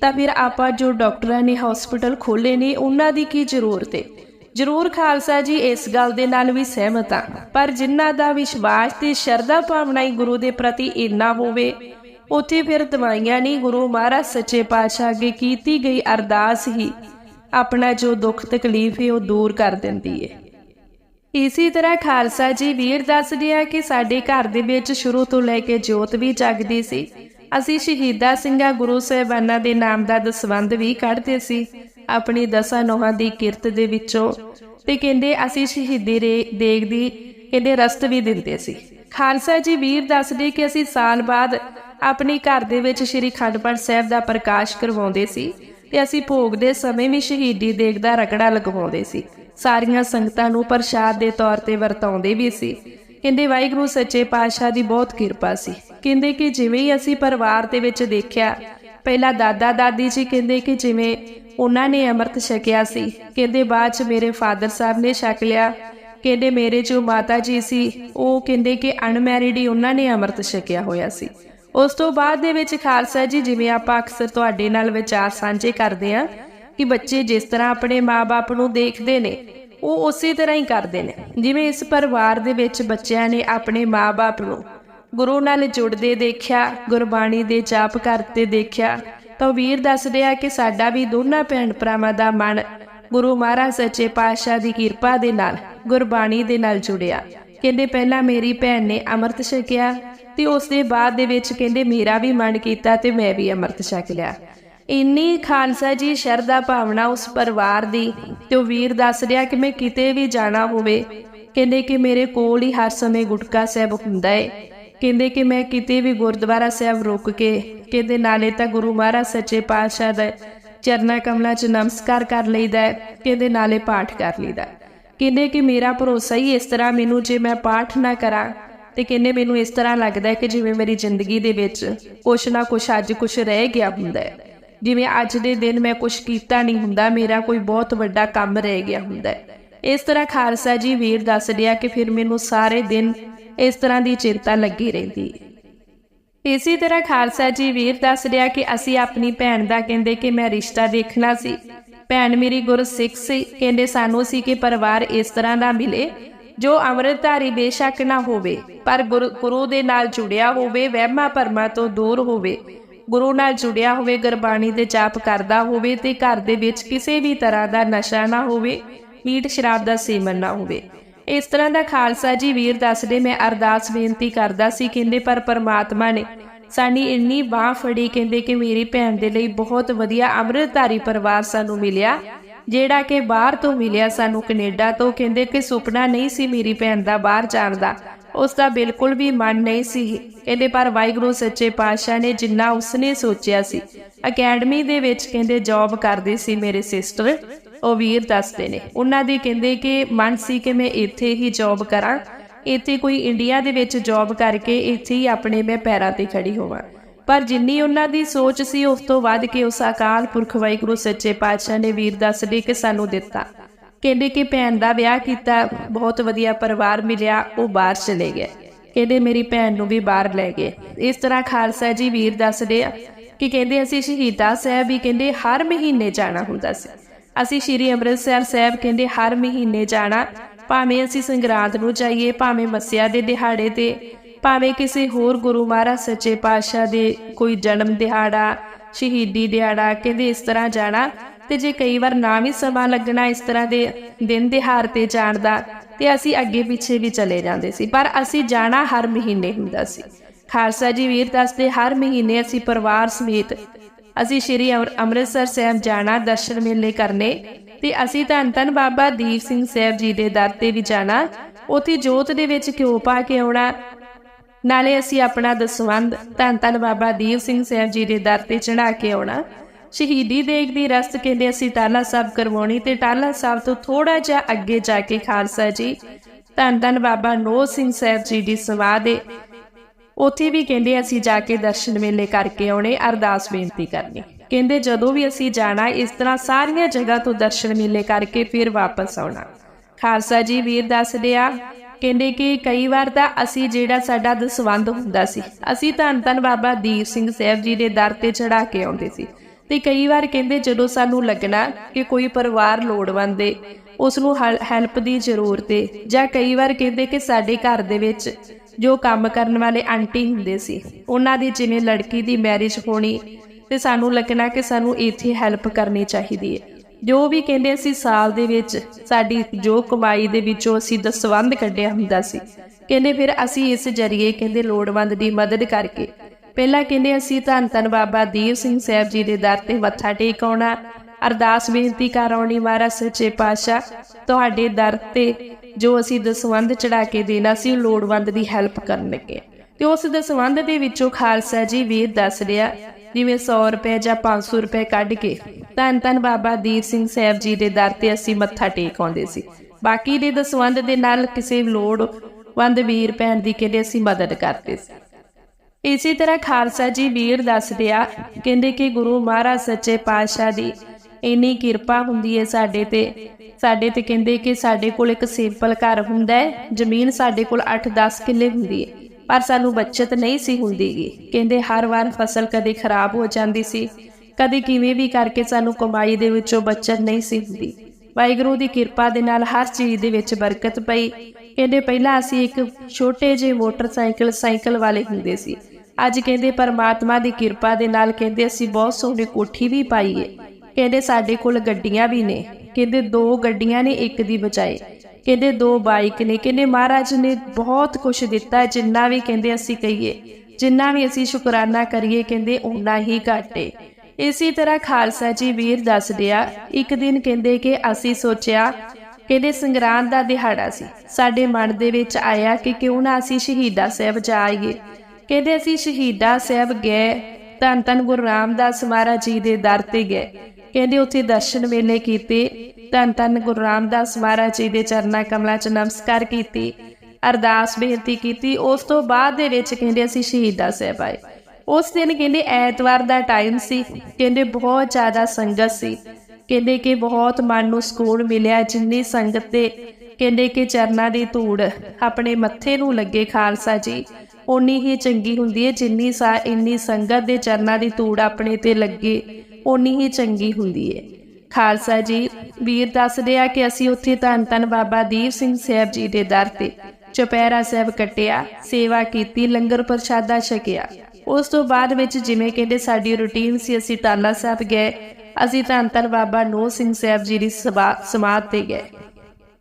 ਤਾਂ ਫਿਰ ਆਪਾਂ ਜੋ ਡਾਕਟਰਾਂ ਨੇ ਹਸਪੀਟਲ ਖੋਲੇ ਨੇ, ਉਹਨਾਂ ਦੀ ਕੀ ਜ਼ਰੂਰਤ ਹੈ ਜ਼ਰੂਰ ਖਾਲਸਾ ਜੀ, ਇਸ ਗੱਲ ਦੇ ਨਾਲ ਵੀ ਸਹਿਮਤ ਆ ਪਰ ਜਿਨ੍ਹਾਂ ਦਾ ਵਿਸ਼ਵਾਸ ਤੇ ਸ਼ਰਧਾ ਭਾਵਨਾ ਹੀ ਗੁਰੂ ਦੇ ਪ੍ਰਤੀ ਇੰਨਾ ਹੋਵੇ, ਉਥੇ ਫਿਰ ਦਵਾਈਆਂ ਨਹੀਂ, ਗੁਰੂ ਮਹਾਰਾਜ ਸੱਚੇ ਪਾਤਸ਼ਾਹ ਅੱਗੇ ਕੀਤੀ ਗਈ ਅਰਦਾਸ ਹੀ ਆਪਣਾ ਜੋ ਦੁੱਖ ਤਕਲੀਫ ਹੈ ਉਹ ਦੂਰ ਕਰ ਦਿੰਦੀ ਹੈ ਇਸੇ ਤਰ੍ਹਾਂ ਖਾਲਸਾ ਜੀ ਵੀਰ ਦੱਸਦੇ ਆ ਕਿ ਸਾਡੇ ਘਰ ਦੇ ਵਿੱਚ ਸ਼ੁਰੂ ਤੋਂ ਲੈ ਕੇ ਜੋਤ ਵੀ ਜਗਦੀ ਸੀ। ਅਸੀਂ ਸ਼ਹੀਦਾ ਸਿੰਘਾਂ ਗੁਰੂ ਸਾਹਿਬਾਨਾਂ ਦੇ ਨਾਮ ਦਾ ਦਸਵੰਦ ਵੀ ਕੱਢਦੇ ਸੀ। ਆਪਣੀ ਦਸਾਂ ਨੋਹਾਂ ਦੀ ਕਿਰਤ ਦੇ ਵਿੱਚੋਂ। ਤੇ ਕਹਿੰਦੇ ਅਸੀਂ ਸ਼ਹੀਦੀ ਰੇ ਦੇਗ ਦੀ ਕਹਿੰਦੇ ਰਸਤ ਵੀ ਦਿੰਦੇ ਸੀ। ਖਾਲਸਾ ਜੀ ਵੀਰ ਦੱਸਦੇ ਕਿ ਅਸੀਂ ਸਾਲ ਬਾਅਦ ਆਪਣੇ ਘਰ ਦੇ ਵਿੱਚ ਸ੍ਰੀ ਖੰਡ ਪਾਠ ਸਾਹਿਬ ਦਾ ਪ੍ਰਕਾਸ਼ ਕਰਵਾਉਂਦੇ ਸੀ। ਤੇ ਅਸੀਂ ਭੋਗ ਦੇ ਸਮੇਂ ਵੀ ਸ਼ਹੀਦੀ ਦੇਗ ਦਾ ਰਗੜਾ ਲਗਵਾਉਂਦੇ ਸੀ। ਸਾਰੀਆਂ ਸੰਗਤਾਂ ਨੂੰ ਪ੍ਰਸ਼ਾਦ ਦੇ ਤੌਰ ਤੇ ਵਰਤਾਉਂਦੇ ਵੀ ਸੀ। ਕਹਿੰਦੇ, ਵਾਹਿਗੁਰੂ ਸੱਚੇ ਪਾਤਸ਼ਾਹ ਦੀ ਬਹੁਤ ਕਿਰਪਾ ਸੀ। ਕਹਿੰਦੇ ਕਿ ਜਿਵੇਂ ਹੀ ਅਸੀਂ ਪਰਿਵਾਰ ਦੇ ਵਿੱਚ ਦੇਖਿਆ, ਪਹਿਲਾਂ ਦਾਦਾ ਦਾਦੀ ਜੀ ਕਹਿੰਦੇ ਕਿ ਜਿਵੇਂ ਉਹਨਾਂ ਨੇ ਅੰਮ੍ਰਿਤ ਛਕਿਆ ਸੀ, ਕਹਿੰਦੇ ਬਾਅਦ ਚ ਮੇਰੇ ਫਾਦਰ ਸਾਹਿਬ ਨੇ ਛਕ ਲਿਆ। ਕਹਿੰਦੇ, ਮੇਰੇ ਜੋ ਮਾਤਾ ਜੀ ਸੀ, ਉਹ ਕਹਿੰਦੇ ਕਿ ਅਨਮੈਰਿਡ ਹੀ ਉਹਨਾਂ ਨੇ ਅੰਮ੍ਰਿਤ ਛਕਿਆ ਹੋਇਆ ਸੀ। ਉਸ ਤੋਂ ਬਾਅਦ ਦੇ ਵਿੱਚ ਖਾਲਸਾ ਜੀ, ਜਿਵੇਂ ਆਪਾਂ ਅਕਸਰ ਤੁਹਾਡੇ ਨਾਲ ਵਿਚਾਰ ਸਾਂਝੇ ਕਰਦੇ ਆ ਕਿ ਬੱਚੇ ਜਿਸ ਤਰ੍ਹਾਂ ਆਪਣੇ ਮਾਪੇ ਨੂੰ ਦੇਖਦੇ ਨੇ, ਉਹ ਉਸੇ ਤਰ੍ਹਾਂ ਹੀ ਕਰਦੇ ਨੇ। ਜਿਵੇਂ ਇਸ ਪਰਿਵਾਰ ਦੇ ਵਿੱਚ ਬੱਚਿਆਂ ਨੇ ਆਪਣੇ ਮਾਪੇ ਨੂੰ ਗੁਰੂ ਨਾਲ ਜੁੜਦੇ ਦੇਖਿਆ, ਗੁਰਬਾਣੀ ਦੇ ਜਾਪ ਕਰਦੇ ਦੇਖਿਆ, ਤਾਂ ਵੀਰ ਦੱਸਦੇ ਆ ਕਿ ਸਾਡਾ ਵੀ ਦੋਨਾਂ ਭੈਣ ਭਰਾਵਾਂ ਦਾ ਮਨ ਗੁਰੂ ਮਹਾਰਾਜ ਸੱਚੇ ਪਾਤਸ਼ਾਹ ਦੀ ਕਿਰਪਾ ਦੇ ਨਾਲ, ਗੁਰਬਾਣੀ ਦੇ ਨਾਲ ਜੁੜਿਆ। ਕਹਿੰਦੇ ਪਹਿਲਾਂ ਮੇਰੀ ਭੈਣ ਨੇ ਅੰਮ੍ਰਿਤ ਛਕਿਆ ਤੇ ਉਸ ਦੇ ਬਾਅਦ ਦੇ ਵਿੱਚ ਕਹਿੰਦੇ ਮੇਰਾ ਵੀ ਮਨ ਕੀਤਾ ਤੇ ਮੈਂ ਵੀ ਅੰਮ੍ਰਿਤ ਛਕ ਲਿਆ। ਇੰਨੀ ਖਾਲਸਾ ਜੀ ਸ਼ਰਧਾ ਭਾਵਨਾ ਉਸ ਪਰਿਵਾਰ ਦੀ ਤੇ ਉਹ ਵੀਰ ਦੱਸ ਰਿਹਾ ਕਿ ਮੈਂ ਕਿਤੇ ਵੀ ਜਾਣਾ ਹੋਵੇ, ਕਹਿੰਦੇ ਕਿ ਮੇਰੇ ਕੋਲ ਹੀ ਹਰ ਸਮੇਂ ਗੁਟਕਾ ਸਾਹਿਬ ਹੁੰਦਾ ਏ। ਕਹਿੰਦੇ ਕਿ ਮੈਂ ਕਿਤੇ ਵੀ ਗੁਰਦੁਆਰਾ ਸਾਹਿਬ ਰੁਕ ਕੇ, ਕਹਿੰਦੇ ਨਾਲੇ ਤਾਂ ਗੁਰੂ ਮਹਾਰਾਜ ਸੱਚੇ ਪਾਤਸ਼ਾਹ ਦਾ ਚਰਨਾ ਕਮਲਾਂ 'ਚ ਨਮਸਕਾਰ ਕਰ ਲਈਦਾ ਕਹਿੰਦੇ ਨਾਲੇ ਪਾਠ ਕਰ ਲਈਦਾ ਕਹਿੰਦੇ ਕਿ ਮੇਰਾ ਭਰੋਸਾ ਹੀ ਇਸ ਤਰ੍ਹਾਂ ਮੈਨੂੰ ਜੇ ਮੈਂ ਪਾਠ ਨਾ ਕਰਾਂ, ਤੇ ਕਹਿੰਦੇ ਮੈਨੂੰ ਇਸ ਤਰ੍ਹਾਂ ਲੱਗਦਾ ਹੈ ਕਿ ਜਿਵੇਂ ਮੇਰੀ ਜ਼ਿੰਦਗੀ ਦੇ ਵਿੱਚ ਕੁਛ ਨਾ ਕੁਛ ਅੱਜ ਕੁਛ ਰਹਿ ਗਿਆ ਹੁੰਦਾ ਹੈ ਜਿਵੇਂ ਅੱਜ ਦੇ ਦਿਨ ਮੈਂ ਕੁਛ ਕੀਤਾ ਨਹੀਂ ਹੁੰਦਾ, ਮੇਰਾ ਕੋਈ ਬਹੁਤ ਵੱਡਾ ਕੰਮ ਰਹਿ ਗਿਆ ਹੁੰਦਾ ਇਸ ਤਰ੍ਹਾਂ ਖਾਲਸਾ ਜੀ ਵੀਰ ਦੱਸ ਰਿਹਾ ਕਿ ਫਿਰ ਮੈਨੂੰ ਸਾਰੇ ਦਿਨ ਇਸ ਤਰ੍ਹਾਂ ਦੀ ਚਿੰਤਾ ਲੱਗੀ ਰਹਿੰਦੀ ਇਸੇ ਤਰ੍ਹਾਂ ਖਾਲਸਾ ਜੀ ਵੀਰ ਦੱਸ ਰਿਹਾ ਕਿ ਅਸੀਂ ਆਪਣੀ ਭੈਣ ਦਾ ਕਹਿੰਦੇ ਕਿ ਮੈਂ ਰਿਸ਼ਤਾ ਦੇਖਣਾ ਸੀ। ਭੈਣ ਮੇਰੀ ਗੁਰਸਿੱਖ ਸੀ, ਕਹਿੰਦੇ ਸਾਨੂੰ ਸੀ ਕਿ ਪਰਿਵਾਰ ਇਸ ਤਰ੍ਹਾਂ ਦਾ ਮਿਲੇ, ਜੋ ਅੰਮ੍ਰਿਤਧਾਰੀ ਬੇਸ਼ੱਕ ਨਾ ਹੋਵੇ, ਪਰ ਗੁਰੂ ਗੁਰੂ ਦੇ ਨਾਲ ਜੁੜਿਆ ਹੋਵੇ ਵਹਿਮਾਂ ਭਰਮਾਂ ਤੋਂ ਦੂਰ ਹੋਵੇ। ਗੁਰੂ ਨਾਲ ਜੁੜਿਆ ਹੋਵੇ, ਗੁਰਬਾਣੀ ਦੇ ਜਾਪ ਕਰਦਾ ਹੋਵੇ ਤੇ ਘਰ ਦੇ ਵਿੱਚ ਕਿਸੇ ਵੀ ਤਰ੍ਹਾਂ ਦਾ ਨਸ਼ਾ ਨਾ ਹੋਵੇ, ਮੀਟ ਸ਼ਰਾਬ ਦਾ ਸੇਵਨ ਨਾ ਹੋਵੇ। ਇਸ ਤਰ੍ਹਾਂ ਦਾ ਖਾਲਸਾ ਜੀ ਵੀਰ ਦੱਸਦੇ, ਮੈਂ ਅਰਦਾਸ ਬੇਨਤੀ ਕਰਦਾ ਸੀ, ਕਹਿੰਦੇ, ਪਰ ਪਰਮਾਤਮਾ ਨੇ ਸਾਡੀ ਇੰਨੀ ਬਾਹ ਫੜੀ, ਕਹਿੰਦੇ ਕਿ ਮੇਰੀ ਭੈਣ ਦੇ ਲਈ ਬਹੁਤ ਵਧੀਆ ਅੰਮ੍ਰਿਤਧਾਰੀ ਪਰਿਵਾਰ ਸਾਨੂੰ ਮਿਲਿਆ। ਜਿਹੜਾ ਕਿ ਬਾਹਰ ਤੋਂ ਮਿਲਿਆ ਸਾਨੂੰ ਕੈਨੇਡਾ ਤੋਂ, ਕਹਿੰਦੇ ਕਿ ਸੁਪਨਾ ਨਹੀਂ ਸੀ ਮੇਰੀ ਭੈਣ ਦਾ ਬਾਹਰ ਜਾਣ ਦਾ। ਉਸ ਦਾ ਬਿਲਕੁਲ ਵੀ ਮਨ ਨਹੀਂ ਸੀ। ਕਹਿੰਦੇ, ਪਰ ਵਾਹਿਗੁਰੂ ਸੱਚੇ ਪਾਤਸ਼ਾਹ ਨੇ ਜਿੰਨਾ ਉਸਨੇ ਸੋਚਿਆ ਸੀ। ਅਕੈਡਮੀ ਦੇ ਵਿੱਚ ਕਹਿੰਦੇ, ਜੌਬ ਕਰਦੇ ਸੀ ਮੇਰੇ ਸਿਸਟਰ। ਉਹ ਵੀਰ ਦੱਸਦੇ ਨੇ। ਉਹਨਾਂ ਦੀ ਕਹਿੰਦੇ ਕਿ ਮਨ ਸੀ ਕਿ ਮੈਂ ਇੱਥੇ ਹੀ ਜੌਬ ਕਰਾਂ। ਇੱਥੇ ਕੋਈ ਇੰਡੀਆ ਦੇ ਵਿੱਚ ਜੌਬ ਕਰਕੇ ਇੱਥੇ ਹੀ ਆਪਣੇ ਮੈਂ ਪੈਰਾਂ ਤੇ ਖੜੀ ਹੋਵਾਂ। ਪਰ ਜਿੰਨੀ ਉਹਨਾਂ ਦੀ ਸੋਚ ਸੀ, ਉਸ ਤੋਂ ਵੱਧ ਕੇ ਉਸ ਅਕਾਲ ਪੁਰਖ ਵਾਹਿਗੁਰੂ ਸੱਚੇ ਪਾਤਸ਼ਾਹ ਨੇ ਵੀਰ ਦੱਸਦੇ ਕਿ ਸਾਨੂੰ ਦਿੱਤਾ। ਕਹਿੰਦੇ ਕਿ ਭੈਣ ਦਾ ਵਿਆਹ ਕੀਤਾ, ਬਹੁਤ ਵਧੀਆ ਪਰਿਵਾਰ ਮਿਲਿਆ, ਉਹ ਬਾਹਰ ਚਲੇ ਗਏ। ਕਹਿੰਦੇ ਮੇਰੀ ਭੈਣ ਨੂੰ ਵੀ ਬਾਹਰ ਲੈ ਗਏ। ਇਸ ਤਰ੍ਹਾਂ ਖਾਲਸਾ ਜੀ ਵੀਰ ਦੱਸਦੇ ਆ ਕਿ ਕਹਿੰਦੇ ਅਸੀਂ ਸ਼ਹੀਦਾ ਸਾਹਿਬ ਵੀ ਕਹਿੰਦੇ ਹਰ ਮਹੀਨੇ ਜਾਣਾ ਹੁੰਦਾ ਸੀ। ਅਸੀਂ ਸ਼੍ਰੀ ਅੰਮ੍ਰਿਤਸਰ ਸਾਹਿਬ ਕਹਿੰਦੇ ਹਰ ਮਹੀਨੇ ਜਾਣਾ, ਭਾਵੇਂ ਅਸੀਂ ਸੰਗਰਾਂਦ ਨੂੰ ਜਾਈਏ, ਭਾਵੇਂ ਮੱਸਿਆ ਦੇ ਦਿਹਾੜੇ ਤੇ, ਭਾਵੇਂ ਕਿਸੇ ਹੋਰ ਗੁਰੂ ਮਹਾਰਾਜ ਸੱਚੇ ਪਾਤਸ਼ਾਹ ਦੇ ਕੋਈ ਜਨਮ ਦਿਹਾੜਾ, ਸ਼ਹੀਦੀ ਦਿਹਾੜਾ, ਕਹਿੰਦੇ ਇਸ ਤਰ੍ਹਾਂ ਜਾਣਾ। ਤੇ ਜੇ ਕਈ ਵਾਰ ਨਾ ਵੀ ਸਮਾਂ ਲੱਗਣਾ ਇਸ ਤਰ੍ਹਾਂ ਦੇ ਦਿਨ ਦਿਹਾੜ ਤੇ ਜਾਣ ਦਾ, ਤੇ ਅਸੀਂ ਅੱਗੇ ਪਿੱਛੇ ਵੀ ਚਲੇ ਜਾਂਦੇ ਸੀ। ਪਰ ਅਸੀਂ ਜਾਣਾ ਹਰ ਮਹੀਨੇ ਹੁੰਦਾ ਸੀ। ਖਾਲਸਾ ਜੀ ਵੀਰ ਦੱਸਦੇ, ਹਰ ਮਹੀਨੇ ਅਸੀਂ ਪਰਿਵਾਰ ਸਮੇਤ ਅਸੀਂ ਸ਼੍ਰੀ ਅੰਮ੍ਰਿਤਸਰ ਸਾਹਿਬ ਜਾਣਾ, ਦਰਸ਼ਨ ਮੇਲੇ ਕਰਨੇ, ਤੇ ਅਸੀਂ ਧੰਨ ਧੰਨ ਬਾਬਾ ਦੀਪ ਸਿੰਘ ਸਾਹਿਬ ਜੀ ਦੇ ਦਰ ਤੇ ਵੀ ਜਾਣਾ, ਉੱਥੇ ਜੋਤ ਦੇ ਵਿੱਚ ਘਿਓ ਪਾ ਕੇ ਆਉਣਾ, ਨਾਲੇ ਅਸੀਂ ਆਪਣਾ ਦਸਵੰਦ ਧੰਨ ਧੰਨ ਬਾਬਾ ਦੀਪ ਸਿੰਘ ਸਾਹਿਬ ਜੀ ਦੇ ਦਰ ਤੇ ਚੜਾ ਕੇ ਆਉਣਾ। ਸ਼ਹੀਦੀ ਦੇਗ ਦੀ ਰਸਤ ਕਹਿੰਦੇ ਅਸੀਂ ਟਾਲਾ ਸਾਹਿਬ ਕਰਵਾਉਣੀ ਤੇ ਟਾਲਾ ਸਾਹਿਬ ਤੋਂ ਥੋੜਾ ਜਿਹਾ ਅੱਗੇ ਜਾ ਕੇ ਖਾਲਸਾ ਜੀ। ਧੰਨ ਧੰਨ ਬਾਬਾ ਨੋ ਸਿੰਘ ਸਾਹਿਬ ਜੀ ਦੀ ਸਮਾਧ ਹੈ ਉੱਥੇ ਵੀ ਕਹਿੰਦੇ ਅਸੀਂ ਜਾ ਕੇ ਦਰਸ਼ਨ ਮੇਲੇ ਕਰਕੇ ਆਉਣੇ, ਅਰਦਾਸ ਬੇਨਤੀ ਕਰਨੀ। ਕਹਿੰਦੇ ਜਦੋਂ ਵੀ ਅਸੀਂ ਜਾਣਾ, ਇਸ ਤਰ੍ਹਾਂ ਸਾਰੀਆਂ ਜਗ੍ਹਾ ਤੋਂ ਦਰਸ਼ਨ ਮੇਲੇ ਕਰਕੇ ਫਿਰ ਵਾਪਸ ਆਉਣਾ। ਖਾਲਸਾ ਜੀ ਵੀਰ ਦੱਸਦੇ ਆ, ਕਹਿੰਦੇ ਕਿ ਕਈ ਵਾਰ ਤਾਂ ਅਸੀਂ ਜਿਹੜਾ ਸਾਡਾ ਦਸਵੰਦ ਹੁੰਦਾ ਸੀ, ਅਸੀਂ ਧੰਨ ਧੰਨ ਬਾਬਾ ਦੀਪ ਸਿੰਘ ਸਾਹਿਬ ਜੀ ਦੇ ਦਰ ਤੇ ਚੜਾ ਕੇ ਆਉਂਦੇ ਸੀ। ਤੇ ਕਈ ਵਾਰ ਕਹਿੰਦੇ ਜਦੋਂ ਸਾਨੂੰ ਲੱਗਣਾ ਕਿ ਕੋਈ ਪਰਿਵਾਰ ਲੋੜਵੰਦ ਏ ਉਸ ਨੂੰ ਹੈਲਪ ਦੀ ਜ਼ਰੂਰਤ ਏ। ਜਾਂ ਕਈ ਵਾਰ ਕਹਿੰਦੇ ਕਿ ਸਾਡੇ ਘਰ ਦੇ ਵਿੱਚ ਜੋ ਕੰਮ ਕਰਨ ਵਾਲੇ ਆਂਟੀ ਹੁੰਦੇ ਸੀ, ਉਹਨਾਂ ਦੀ ਜਿਵੇਂ ਲੜਕੀ ਦੀ ਮੈਰਿਜ ਹੋਣੀ ਤੇ ਸਾਨੂੰ ਲੱਗਣਾ ਕਿ ਸਾਨੂੰ ਇੱਥੇ ਹੈਲਪ ਕਰਨੀ ਚਾਹੀਦੀ ਹੈ ਜੋ ਵੀ ਕਹਿੰਦੇ ਅਸੀਂ ਸਾਲ ਦੇ ਵਿੱਚ ਸਾਡੀ ਜੋ ਕਮਾਈ ਦੇ ਵਿੱਚੋਂ ਅਸੀਂ ਦਸਵੰਧ ਕੱਢਿਆ ਹੁੰਦਾ ਸੀ, ਕਹਿੰਦੇ ਫਿਰ ਅਸੀਂ ਇਸ ਜਰੀਏ ਕਹਿੰਦੇ ਲੋੜਵੰਦ ਦੀ ਮਦਦ ਕਰਕੇ ਪਹਿਲਾਂ ਕਹਿੰਦੇ ਅਸੀਂ ਧੰਨ ਧੰਨ ਬਾਬਾ ਦੀਪ ਸਿੰਘ ਸਾਹਿਬ ਜੀ ਦੇ ਦਰ ਤੇ ਮੱਥਾ ਟੇਕ ਆਉਣਾ। ਅਰਦਾਸ ਬੇਨਤੀ ਕਰ ਮਹਾਰਾਜ ਸੱਚੇ ਪਾਤਸ਼ਾਹ, ਤੁਹਾਡੇ ਦਰ ਤੇ ਜੋ ਅਸੀਂ ਦਸਵੰਧ ਚੜਾ ਕੇ ਦੇਣਾ ਸੀ, ਉਹ ਲੋੜਵੰਦ ਦੀ ਹੈਲਪ ਕਰਨ ਲੱਗੇ ਤੇ ਉਸ ਦਸਵੰਧ ਦੇ ਵਿੱਚੋਂ ਖਾਲਸਾ ਜੀ ਵੀਰ ਦੱਸ ਰਿਹਾ, ਜਿਵੇਂ 100 ਰੁਪਏ ਜਾਂ 500 ਰੁਪਏ ਕੱਢ ਕੇ ਧੰਨ ਧੰਨ ਬਾਬਾ ਦੀਪ ਸਿੰਘ ਸਾਹਿਬ ਜੀ ਦੇ ਦਰ ਤੇ ਅਸੀਂ ਮੱਥਾ ਟੇਕ ਆਉਂਦੇ ਸੀ। ਬਾਕੀ ਦੇ ਦਸਵੰਧ ਦੇ ਨਾਲ ਕਿਸੇ ਲੋੜਵੰਦ ਵੀਰ ਭੈਣ ਦੀ ਕਹਿੰਦੇ ਅਸੀਂ ਮਦਦ ਕਰਦੇ ਸੀ। ਇਸੇ ਤਰ੍ਹਾਂ ਖਾਲਸਾ ਜੀ ਵੀਰ ਦੱਸਦੇ ਆ, ਕਹਿੰਦੇ ਕਿ ਗੁਰੂ ਮਹਾਰਾਜ ਸੱਚੇ ਪਾਤਸ਼ਾਹ ਦੀ ਇੰਨੀ ਕਿਰਪਾ ਹੁੰਦੀ ਹੈ ਸਾਡੇ ਤੇ। ਸਾਡੇ ਤੇ ਕਹਿੰਦੇ ਕਿ ਸਾਡੇ ਕੋਲ ਇੱਕ ਸਿੰਪਲ ਘਰ ਹੁੰਦਾ ਹੈ, ਜ਼ਮੀਨ ਸਾਡੇ ਕੋਲ 8-10 ਕਿੱਲੇ ਹੁੰਦੀ ਹੈ, ਪਰ ਸਾਨੂੰ ਬਚਤ ਨਹੀਂ ਸੀ ਹੁੰਦੀਗੀ। ਕਹਿੰਦੇ ਹਰ ਵਾਰ ਫਸਲ ਕਦੇ ਖਰਾਬ ਹੋ ਜਾਂਦੀ ਸੀ, ਕਦੇ ਕਿਵੇਂ ਵੀ ਕਰਕੇ ਸਾਨੂੰ ਕਮਾਈ ਦੇ ਵਿੱਚੋਂ ਬਚਤ ਨਹੀਂ ਸੀ ਹੁੰਦੀ। ਵਾਹਿਗੁਰੂ ਦੀ ਕਿਰਪਾ ਦੇ ਨਾਲ ਹਰ ਚੀਜ਼ ਦੇ ਵਿੱਚ ਬਰਕਤ ਪਈ। ਕਹਿੰਦੇ ਪਹਿਲਾਂ ਅਸੀਂ ਇੱਕ ਛੋਟੇ ਜਿਹੇ ਮੋਟਰਸਾਈਕਲ, ਸਾਈਕਲ ਵਾਲੇ ਹੁੰਦੇ ਸੀ। ਅੱਜ ਕਹਿੰਦੇ ਪਰਮਾਤਮਾ ਦੀ ਕਿਰਪਾ ਦੇ ਨਾਲ ਕਹਿੰਦੇ ਅਸੀਂ ਬਹੁਤ ਸੋਹਣੀ ਕੋਠੀ ਵੀ ਪਾਈ ਏ। ਕਹਿੰਦੇ ਸਾਡੇ ਕੋਲ ਗੱਡੀਆਂ ਵੀ ਨੇ। ਕਹਿੰਦੇ ਦੋ ਗੱਡੀਆਂ ਨੇ, ਇੱਕ ਦੀ ਬਚਾਏ ਕਹਿੰਦੇ ਦੋ ਬਾਈਕ ਨੇ। ਕਹਿੰਦੇ ਮਹਾਰਾਜ ਨੇ ਬਹੁਤ ਕੁਝ ਦਿੱਤਾ ਜਿੰਨਾ ਵੀ ਕਹਿੰਦੇ ਅਸੀਂ ਕਹੀਏ। ਜਿੰਨਾ ਵੀ ਅਸੀਂ ਸ਼ੁਕਰਾਨਾ ਕਰੀਏ, ਕਹਿੰਦੇ ਉਨਾ ਹੀ ਘਾਟੇ ਇਸੇ ਤਰ੍ਹਾਂ ਖਾਲਸਾ ਜੀ ਵੀਰ ਦੱਸਦੇ ਆ ਇੱਕ ਦਿਨ ਕਹਿੰਦੇ ਕਿ ਅਸੀਂ ਸੋਚਿਆ, ਕਹਿੰਦੇ ਸੰਗਰਾਂਦ ਦਾ ਦਿਹਾੜਾ ਸੀ। ਸਾਡੇ ਮਨ ਦੇ ਵਿੱਚ ਆਇਆ ਕਿ ਕਿਉਂ ਨਾ ਅਸੀਂ ਸ਼ਹੀਦਾ ਸਾਹਿਬ ਜਾਈਏ ਕਹਿੰਦੇ ਅਸੀਂ ਸ਼ਹੀਦਾ ਸਾਹਿਬ ਗਏ, ਧੰਨ ਧੰਨ ਗੁਰੂ ਰਾਮਦਾਸ ਮਹਾਰਾਜ ਜੀ ਦੇ ਦਰ ਤੇ ਗਏ। ਕਹਿੰਦੇ ਉੱਥੇ ਦਰਸ਼ਨ ਵੇਲੇ ਕੀਤੇ, ਧੰਨ ਧੰਨ ਗੁਰੂ ਰਾਮਦਾਸ ਮਹਾਰਾਜ ਜੀ ਦੇ ਚਰਨਾਂ ਕਮਲਾਂ 'ਚ ਨਮਸਕਾਰ ਕੀਤੀ, ਅਰਦਾਸ ਬੇਨਤੀ ਕੀਤੀ। ਉਸ ਤੋਂ ਬਾਅਦ ਦੇ ਵਿੱਚ ਕਹਿੰਦੇ ਅਸੀਂ ਸ਼ਹੀਦਾ ਸਾਹਿਬ ਆਏ। ਉਸ ਦਿਨ ਕਹਿੰਦੇ ਐਤਵਾਰ ਦਾ ਟਾਈਮ ਸੀ, ਕਹਿੰਦੇ ਬਹੁਤ ਜ਼ਿਆਦਾ ਸੰਗਤ ਸੀ। ਕਹਿੰਦੇ ਕਿ ਬਹੁਤ ਮਨ ਨੂੰ ਸਕੂਨ ਮਿਲਿਆ, ਜਿੰਨੀ ਸੰਗਤ ਤੇ ਕਹਿੰਦੇ ਕਿ ਚਰਨਾਂ ਦੀ ਧੂੜ ਆਪਣੇ ਮੱਥੇ ਨੂੰ ਲੱਗੇ ਖਾਲਸਾ ਜੀ। ਓਨੀ ਹੀ ਚੰਗੀ ਹੁੰਦੀ ਹੈ ਜਿੰਨੀ ਸਾ, ਇੰਨੀ ਸੰਗਤ ਦੇ ਚਰਨਾਂ ਦੀ ਧੂੜ ਆਪਣੇ ਤੇ ਲੱਗੇ, ਓਨੀ ਹੀ ਚੰਗੀ ਹੁੰਦੀ ਹੈ ਖਾਲਸਾ ਜੀ, ਵੀਰ ਦੱਸਦੇ ਆ ਕਿ ਅਸੀਂ ਉੱਥੇ ਧੰਨ ਧੰਨ ਬਾਬਾ ਦੀਪ ਸਿੰਘ ਸਾਹਿਬ ਜੀ ਦੇ ਦਰ ਤੇ ਚੁਪਹਿਰਾ ਸਾਹਿਬ ਕੱਟਿਆ, ਸੇਵਾ ਕੀਤੀ, ਲੰਗਰ ਪ੍ਰਸ਼ਾਦਾ ਛਕਿਆ। ਉਸ ਤੋਂ ਬਾਅਦ ਵਿੱਚ ਜਿਵੇਂ ਕਹਿੰਦੇ ਸਾਡੀ ਰੁਟੀਨ ਸੀ, ਅਸੀਂ ਟਾਲਾ ਸਾਹਿਬ ਗਏ, ਅਸੀਂ ਧੰਨ ਧੰਨ ਬਾਬਾ ਨੋ ਸਿੰਘ ਸਾਹਿਬ ਜੀ ਦੀ ਸਮਾਧ ਤੇ ਗਏ।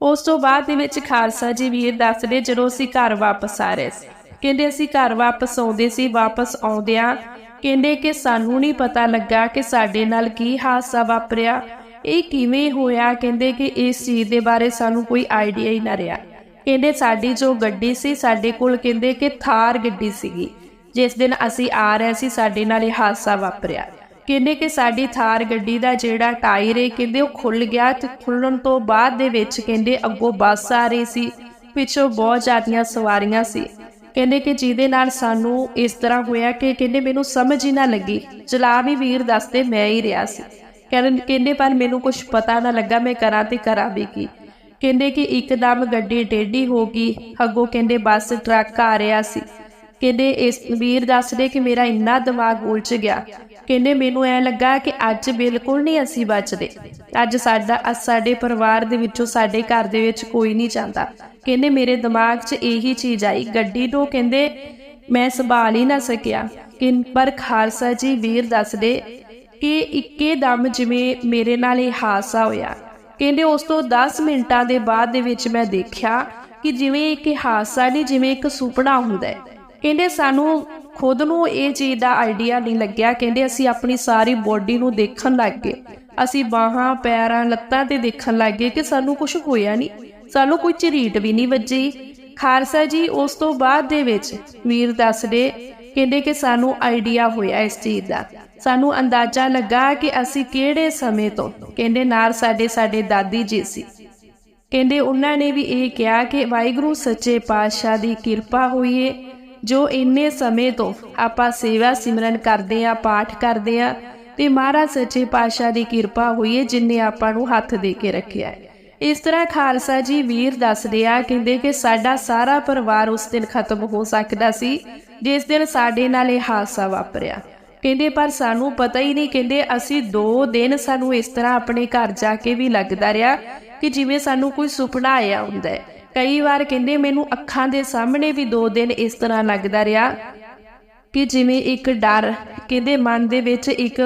ਉਸ ਤੋਂ ਬਾਅਦ ਦੇ ਵਿੱਚ ਖਾਲਸਾ ਜੀ ਵੀਰ ਦੱਸਦੇ ਜਦੋਂ ਅਸੀਂ ਘਰ ਵਾਪਸ ਆ ਰਹੇ ਸੀ। ਕਹਿੰਦੇ ਅਸੀਂ ਘਰ ਵਾਪਸ ਆਉਂਦੇ ਸੀ, ਵਾਪਸ ਆਉਂਦਿਆਂ ਕਹਿੰਦੇ ਕਿ ਸਾਨੂੰ ਨਹੀਂ ਪਤਾ ਲੱਗਾ ਕਿ ਸਾਡੇ ਨਾਲ ਕੀ ਹਾਦਸਾ ਵਾਪਰਿਆ। ਇਹ ਕਿਵੇਂ ਹੋਇਆ? ਕਹਿੰਦੇ ਕਿ ਇਸ ਚੀਜ਼ ਦੇ ਬਾਰੇ ਸਾਨੂੰ ਕੋਈ ਆਈਡੀਆ ਹੀ ਨਾ ਰਿਹਾ। ਕਹਿੰਦੇ ਸਾਡੀ ਜੋ ਗੱਡੀ ਸੀ, ਸਾਡੇ ਕੋਲ ਕਹਿੰਦੇ ਕਿ ਥਾਰ ਗੱਡੀ ਸੀਗੀ। ਜਿਸ ਦਿਨ ਅਸੀਂ ਆ ਰਹੇ ਸੀ, ਸਾਡੇ ਨਾਲ ਇਹ ਹਾਦਸਾ ਵਾਪਰਿਆ। ਕਹਿੰਦੇ ਕਿ ਸਾਡੀ ਥਾਰ ਗੱਡੀ ਦਾ ਜਿਹੜਾ ਟਾਇਰ ਹੈ, ਕਹਿੰਦੇ ਉਹ ਖੁੱਲ ਗਿਆ ਤੇ ਖੁੱਲਣ ਤੋਂ ਬਾਅਦ ਦੇ ਵਿੱਚ ਕਹਿੰਦੇ ਅੱਗੋਂ ਬੱਸ ਆ ਰਹੀ ਸੀ, ਪਿੱਛੋਂ ਬਹੁਤ ਜ਼ਿਆਦੀਆਂ ਸਵਾਰੀਆਂ ਸੀ। ਕਹਿੰਦੇ ਕਿ ਜਿਹਦੇ ਨਾਲ ਸਾਨੂੰ ਇਸ ਤਰ੍ਹਾਂ ਹੋਇਆ ਕਿ ਕਹਿੰਦੇ ਮੈਨੂੰ ਸਮਝ ਹੀ ਨਾ ਲੱਗੀ। ਚਲਾ ਵੀ ਵੀਰ ਦੱਸਦੇ, ਮੈਂ ਹੀ ਰਿਹਾ ਸੀ। ਕਹਿੰਦੇ ਪਰ ਮੈਨੂੰ ਕੁਝ ਪਤਾ ਨਾ ਲੱਗਾ, ਮੈਂ ਕਰਾਂ ਤੇ ਕਰਾਂ ਵੀ ਕੀ ਕਹਿੰਦੇ ਕਿ ਇੱਕਦਮ ਗੱਡੀ ਟੇਢੀ ਹੋ ਗਈ। ਅੱਗੋਂ ਕਹਿੰਦੇ, ਬੱਸ, ਟਰੱਕ ਆ ਰਿਹਾ ਸੀ। ਕਹਿੰਦੇ, ਇਸ ਵੀਰ ਦੱਸਦੇ ਕਿ ਮੇਰਾ ਇੰਨਾ ਦਿਮਾਗ ਉਲਝ ਗਿਆ। ਕਹਿੰਦੇ, ਮੈਨੂੰ ਐ ਲੱਗਾ ਕਿ ਅੱਜ ਬਿਲਕੁਲ ਨਹੀਂ ਅਸੀਂ ਬਚਦੇ। ਅੱਜ ਸਾਡਾ ਸਾਡੇ ਪਰਿਵਾਰ ਦੇ ਵਿੱਚੋਂ ਸਾਡੇ ਘਰ ਦੇ ਵਿੱਚ ਕੋਈ ਨਹੀਂ ਚਾਹੁੰਦਾ ਕਹਿੰਦੇ, ਮੇਰੇ ਦਿਮਾਗ 'ਚ ਇਹੀ ਚੀਜ਼ ਆਈ, ਗੱਡੀ ਤੋਂ ਕਹਿੰਦੇ, ਮੈਂ ਸੰਭਾਲ ਹੀ ਨਾ ਸਕਿਆ। ਕਿ, ਪਰ ਖਾਲਸਾ ਜੀ ਵੀਰ ਦੱਸਦੇ ਕਿ ਇੱਕੇ ਦਮ ਜਿਵੇਂ ਮੇਰੇ ਨਾਲ ਇਹ ਹਾਦਸਾ ਹੋਇਆ। ਕਹਿੰਦੇ, ਉਸ ਤੋਂ 10 ਮਿੰਟਾਂ ਦੇ ਬਾਅਦ ਦੇ ਵਿੱਚ ਮੈਂ ਦੇਖਿਆ ਕਿ ਜਿਵੇਂ ਇੱਕ ਹਾਦਸਾ ਨਹੀਂ, ਜਿਵੇਂ ਇੱਕ ਸੁਪਨਾ ਹੁੰਦਾ ਹੈ। ਕਹਿੰਦੇ, ਸਾਨੂੰ ਖੁਦ ਨੂੰ ਇਹ ਚੀਜ਼ ਦਾ ਆਈਡੀਆ ਨਹੀਂ ਲੱਗਿਆ। ਕਹਿੰਦੇ ਅਸੀਂ ਆਪਣੀ ਸਾਰੀ ਬੋਡੀ ਨੂੰ ਦੇਖਣ ਲੱਗ ਗਏ। ਅਸੀਂ ਬਾਹਾਂ, ਪੈਰਾਂ, ਲੱਤਾਂ ਤੇ ਦੇਖਣ ਲੱਗ ਗਏ ਕਿ ਸਾਨੂੰ ਕੁਝ ਹੋਇਆ ਨਹੀਂ। ਸਾਨੂੰ ਕੋਈ ਝਰੀਟ ਵੀ ਨਹੀਂ ਵੱਜੀ। ਖਾਲਸਾ ਜੀ ਉਸ ਤੋਂ ਬਾਅਦ ਦੇ ਵਿੱਚ ਵੀਰ ਦੱਸਦੇ, ਕਹਿੰਦੇ ਕਿ ਸਾਨੂੰ ਆਈਡੀਆ ਹੋਇਆ ਇਸ ਚੀਜ਼ ਦਾ। ਸਾਨੂੰ ਅੰਦਾਜ਼ਾ ਲੱਗਾ ਕਿ ਅਸੀਂ ਕਿਹੜੇ ਸਮੇਂ ਤੋਂ, ਕਹਿੰਦੇ ਨਾਲ ਸਾਡੇ ਸਾਡੇ ਦਾਦੀ ਜੀ ਸੀ। ਕਹਿੰਦੇ ਉਹਨਾਂ ਨੇ ਵੀ ਇਹ ਕਿਹਾ ਕਿ ਵਾਹਿਗੁਰੂ ਸੱਚੇ ਪਾਤਸ਼ਾਹ ਦੀ ਕਿਰਪਾ ਹੋਈ ਏ। ਜੋ ਇੰਨੇ ਸਮੇਂ ਤੋਂ ਆਪਾਂ ਸੇਵਾ ਸਿਮਰਨ ਕਰਦੇ ਆ ਪਾਠ ਕਰਦੇ ਆ ਤੇ ਮਹਾਰਾਜ ਸੱਚੇ ਪਾਤਸ਼ਾਹ ਦੀ ਕਿਰਪਾ ਹੋਈ ਹੈ ਜਿਨਨੇ ਆਪਾਂ ਨੂੰ ਹੱਥ ਦੇ ਕੇ ਰੱਖਿਆ ਹੈ। ਇਸ ਤਰ੍ਹਾਂ ਖਾਲਸਾ ਜੀ ਵੀਰ ਦੱਸਦੇ ਆ, ਕਹਿੰਦੇ ਕਿ ਸਾਡਾ ਸਾਰਾ ਪਰਿਵਾਰ ਉਸ ਦਿਨ ਖਤਮ ਹੋ ਸਕਦਾ ਸੀ, ਜਿਸ ਦਿਨ ਸਾਡੇ ਨਾਲ ਇਹ ਹਾਦਸਾ ਵਾਪਰਿਆ। ਕਹਿੰਦੇ, ਪਰ ਸਾਨੂੰ ਪਤਾ ਹੀ ਨਹੀਂ, ਕਹਿੰਦੇ, ਅਸੀਂ 2 ਦਿਨ ਸਾਨੂੰ ਇਸ ਤਰ੍ਹਾਂ ਆਪਣੇ ਘਰ ਜਾ ਕੇ ਵੀ ਲੱਗਦਾ ਰਿਹਾ ਕਿ ਜਿਵੇਂ ਸਾਨੂੰ ਕੋਈ ਸੁਪਨਾ ਆਇਆ ਹੁੰਦਾ ਹੈ। ਕਈ ਵਾਰ ਕਹਿੰਦੇ ਮੈਨੂੰ ਅੱਖਾਂ ਦੇ ਸਾਹਮਣੇ ਵੀ ਦੋ ਦਿਨ ਇਸ ਤਰ੍ਹਾਂ ਲੱਗਦਾ ਰਿਹਾ ਕਿ ਜਿਵੇਂ ਇੱਕ ਡਰ, ਕਹਿੰਦੇ ਮਨ ਦੇ ਵਿੱਚ ਇੱਕ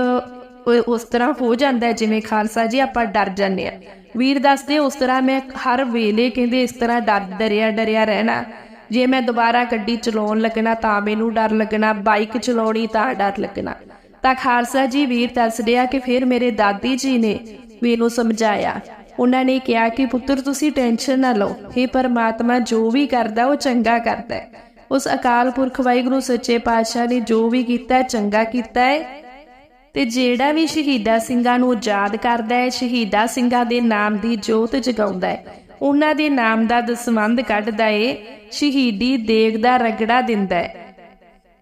ਉਸ ਤਰ੍ਹਾਂ ਹੋ ਜਾਂਦਾ ਜਿਵੇਂ ਖਾਲਸਾ ਜੀ ਆਪਾਂ ਡਰ ਜਾਂਦੇ ਆ ਵੀਰ ਦੱਸਦੇ ਉਸ ਤਰ੍ਹਾਂ ਮੈਂ ਹਰ ਵੇਲੇ ਕਹਿੰਦੇ ਇਸ ਤਰ੍ਹਾਂ ਡਰ, ਡਰਿਆ ਡਰਿਆ ਰਹਿਣਾ। ਜੇ ਮੈਂ ਦੁਬਾਰਾ ਗੱਡੀ ਚਲਾਉਣ ਲੱਗਣਾ ਤਾਂ ਮੈਨੂੰ ਡਰ ਲੱਗਣਾ, ਬਾਈਕ ਚਲਾਉਣੀ ਤਾਂ ਡਰ ਲੱਗਣਾ। ਤਾਂ ਖਾਲਸਾ ਜੀ ਵੀਰ ਦੱਸਦੇ ਆ ਕਿ ਫਿਰ ਮੇਰੇ ਦਾਦੀ ਜੀ ਨੇ ਮੈਨੂੰ ਸਮਝਾਇਆ ਉਹਨਾਂ ਨੇ ਕਿਹਾ ਕਿ ਪੁੱਤਰ, ਤੁਸੀਂ ਟੈਨਸ਼ਨ ਨਾ ਲਓ। ਇਹ ਪਰਮਾਤਮਾ, ਜੋ ਵੀ ਕਰਦਾ, ਉਹ ਚੰਗਾ ਕਰਦਾ ਹੈ। ਉਸ ਅਕਾਲ ਪੁਰਖ ਵਾਹਿਗੁਰੂ ਸੱਚੇ ਪਾਤਸ਼ਾਹ ਨੇ ਜੋ ਵੀ ਕੀਤਾ, ਚੰਗਾ ਕੀਤਾ ਹੈ। ਤੇ ਜਿਹੜਾ ਵੀ ਸ਼ਹੀਦਾ ਸਿੰਘਾਂ ਨੂੰ ਯਾਦ ਕਰਦਾ ਹੈ, ਸ਼ਹੀਦਾ ਸਿੰਘਾਂ ਦੇ ਨਾਮ ਦੀ ਜੋਤ ਜਗਾਉਂਦਾ ਹੈ। ਉਹਨਾਂ ਦੇ ਨਾਮ ਦਾ ਦਸਮੰਦ ਕੱਢਦਾ ਏ, ਸ਼ਹੀਦੀ ਦੇਗ ਦਾ ਰਗੜਾ ਦਿੰਦਾ ਹੈ।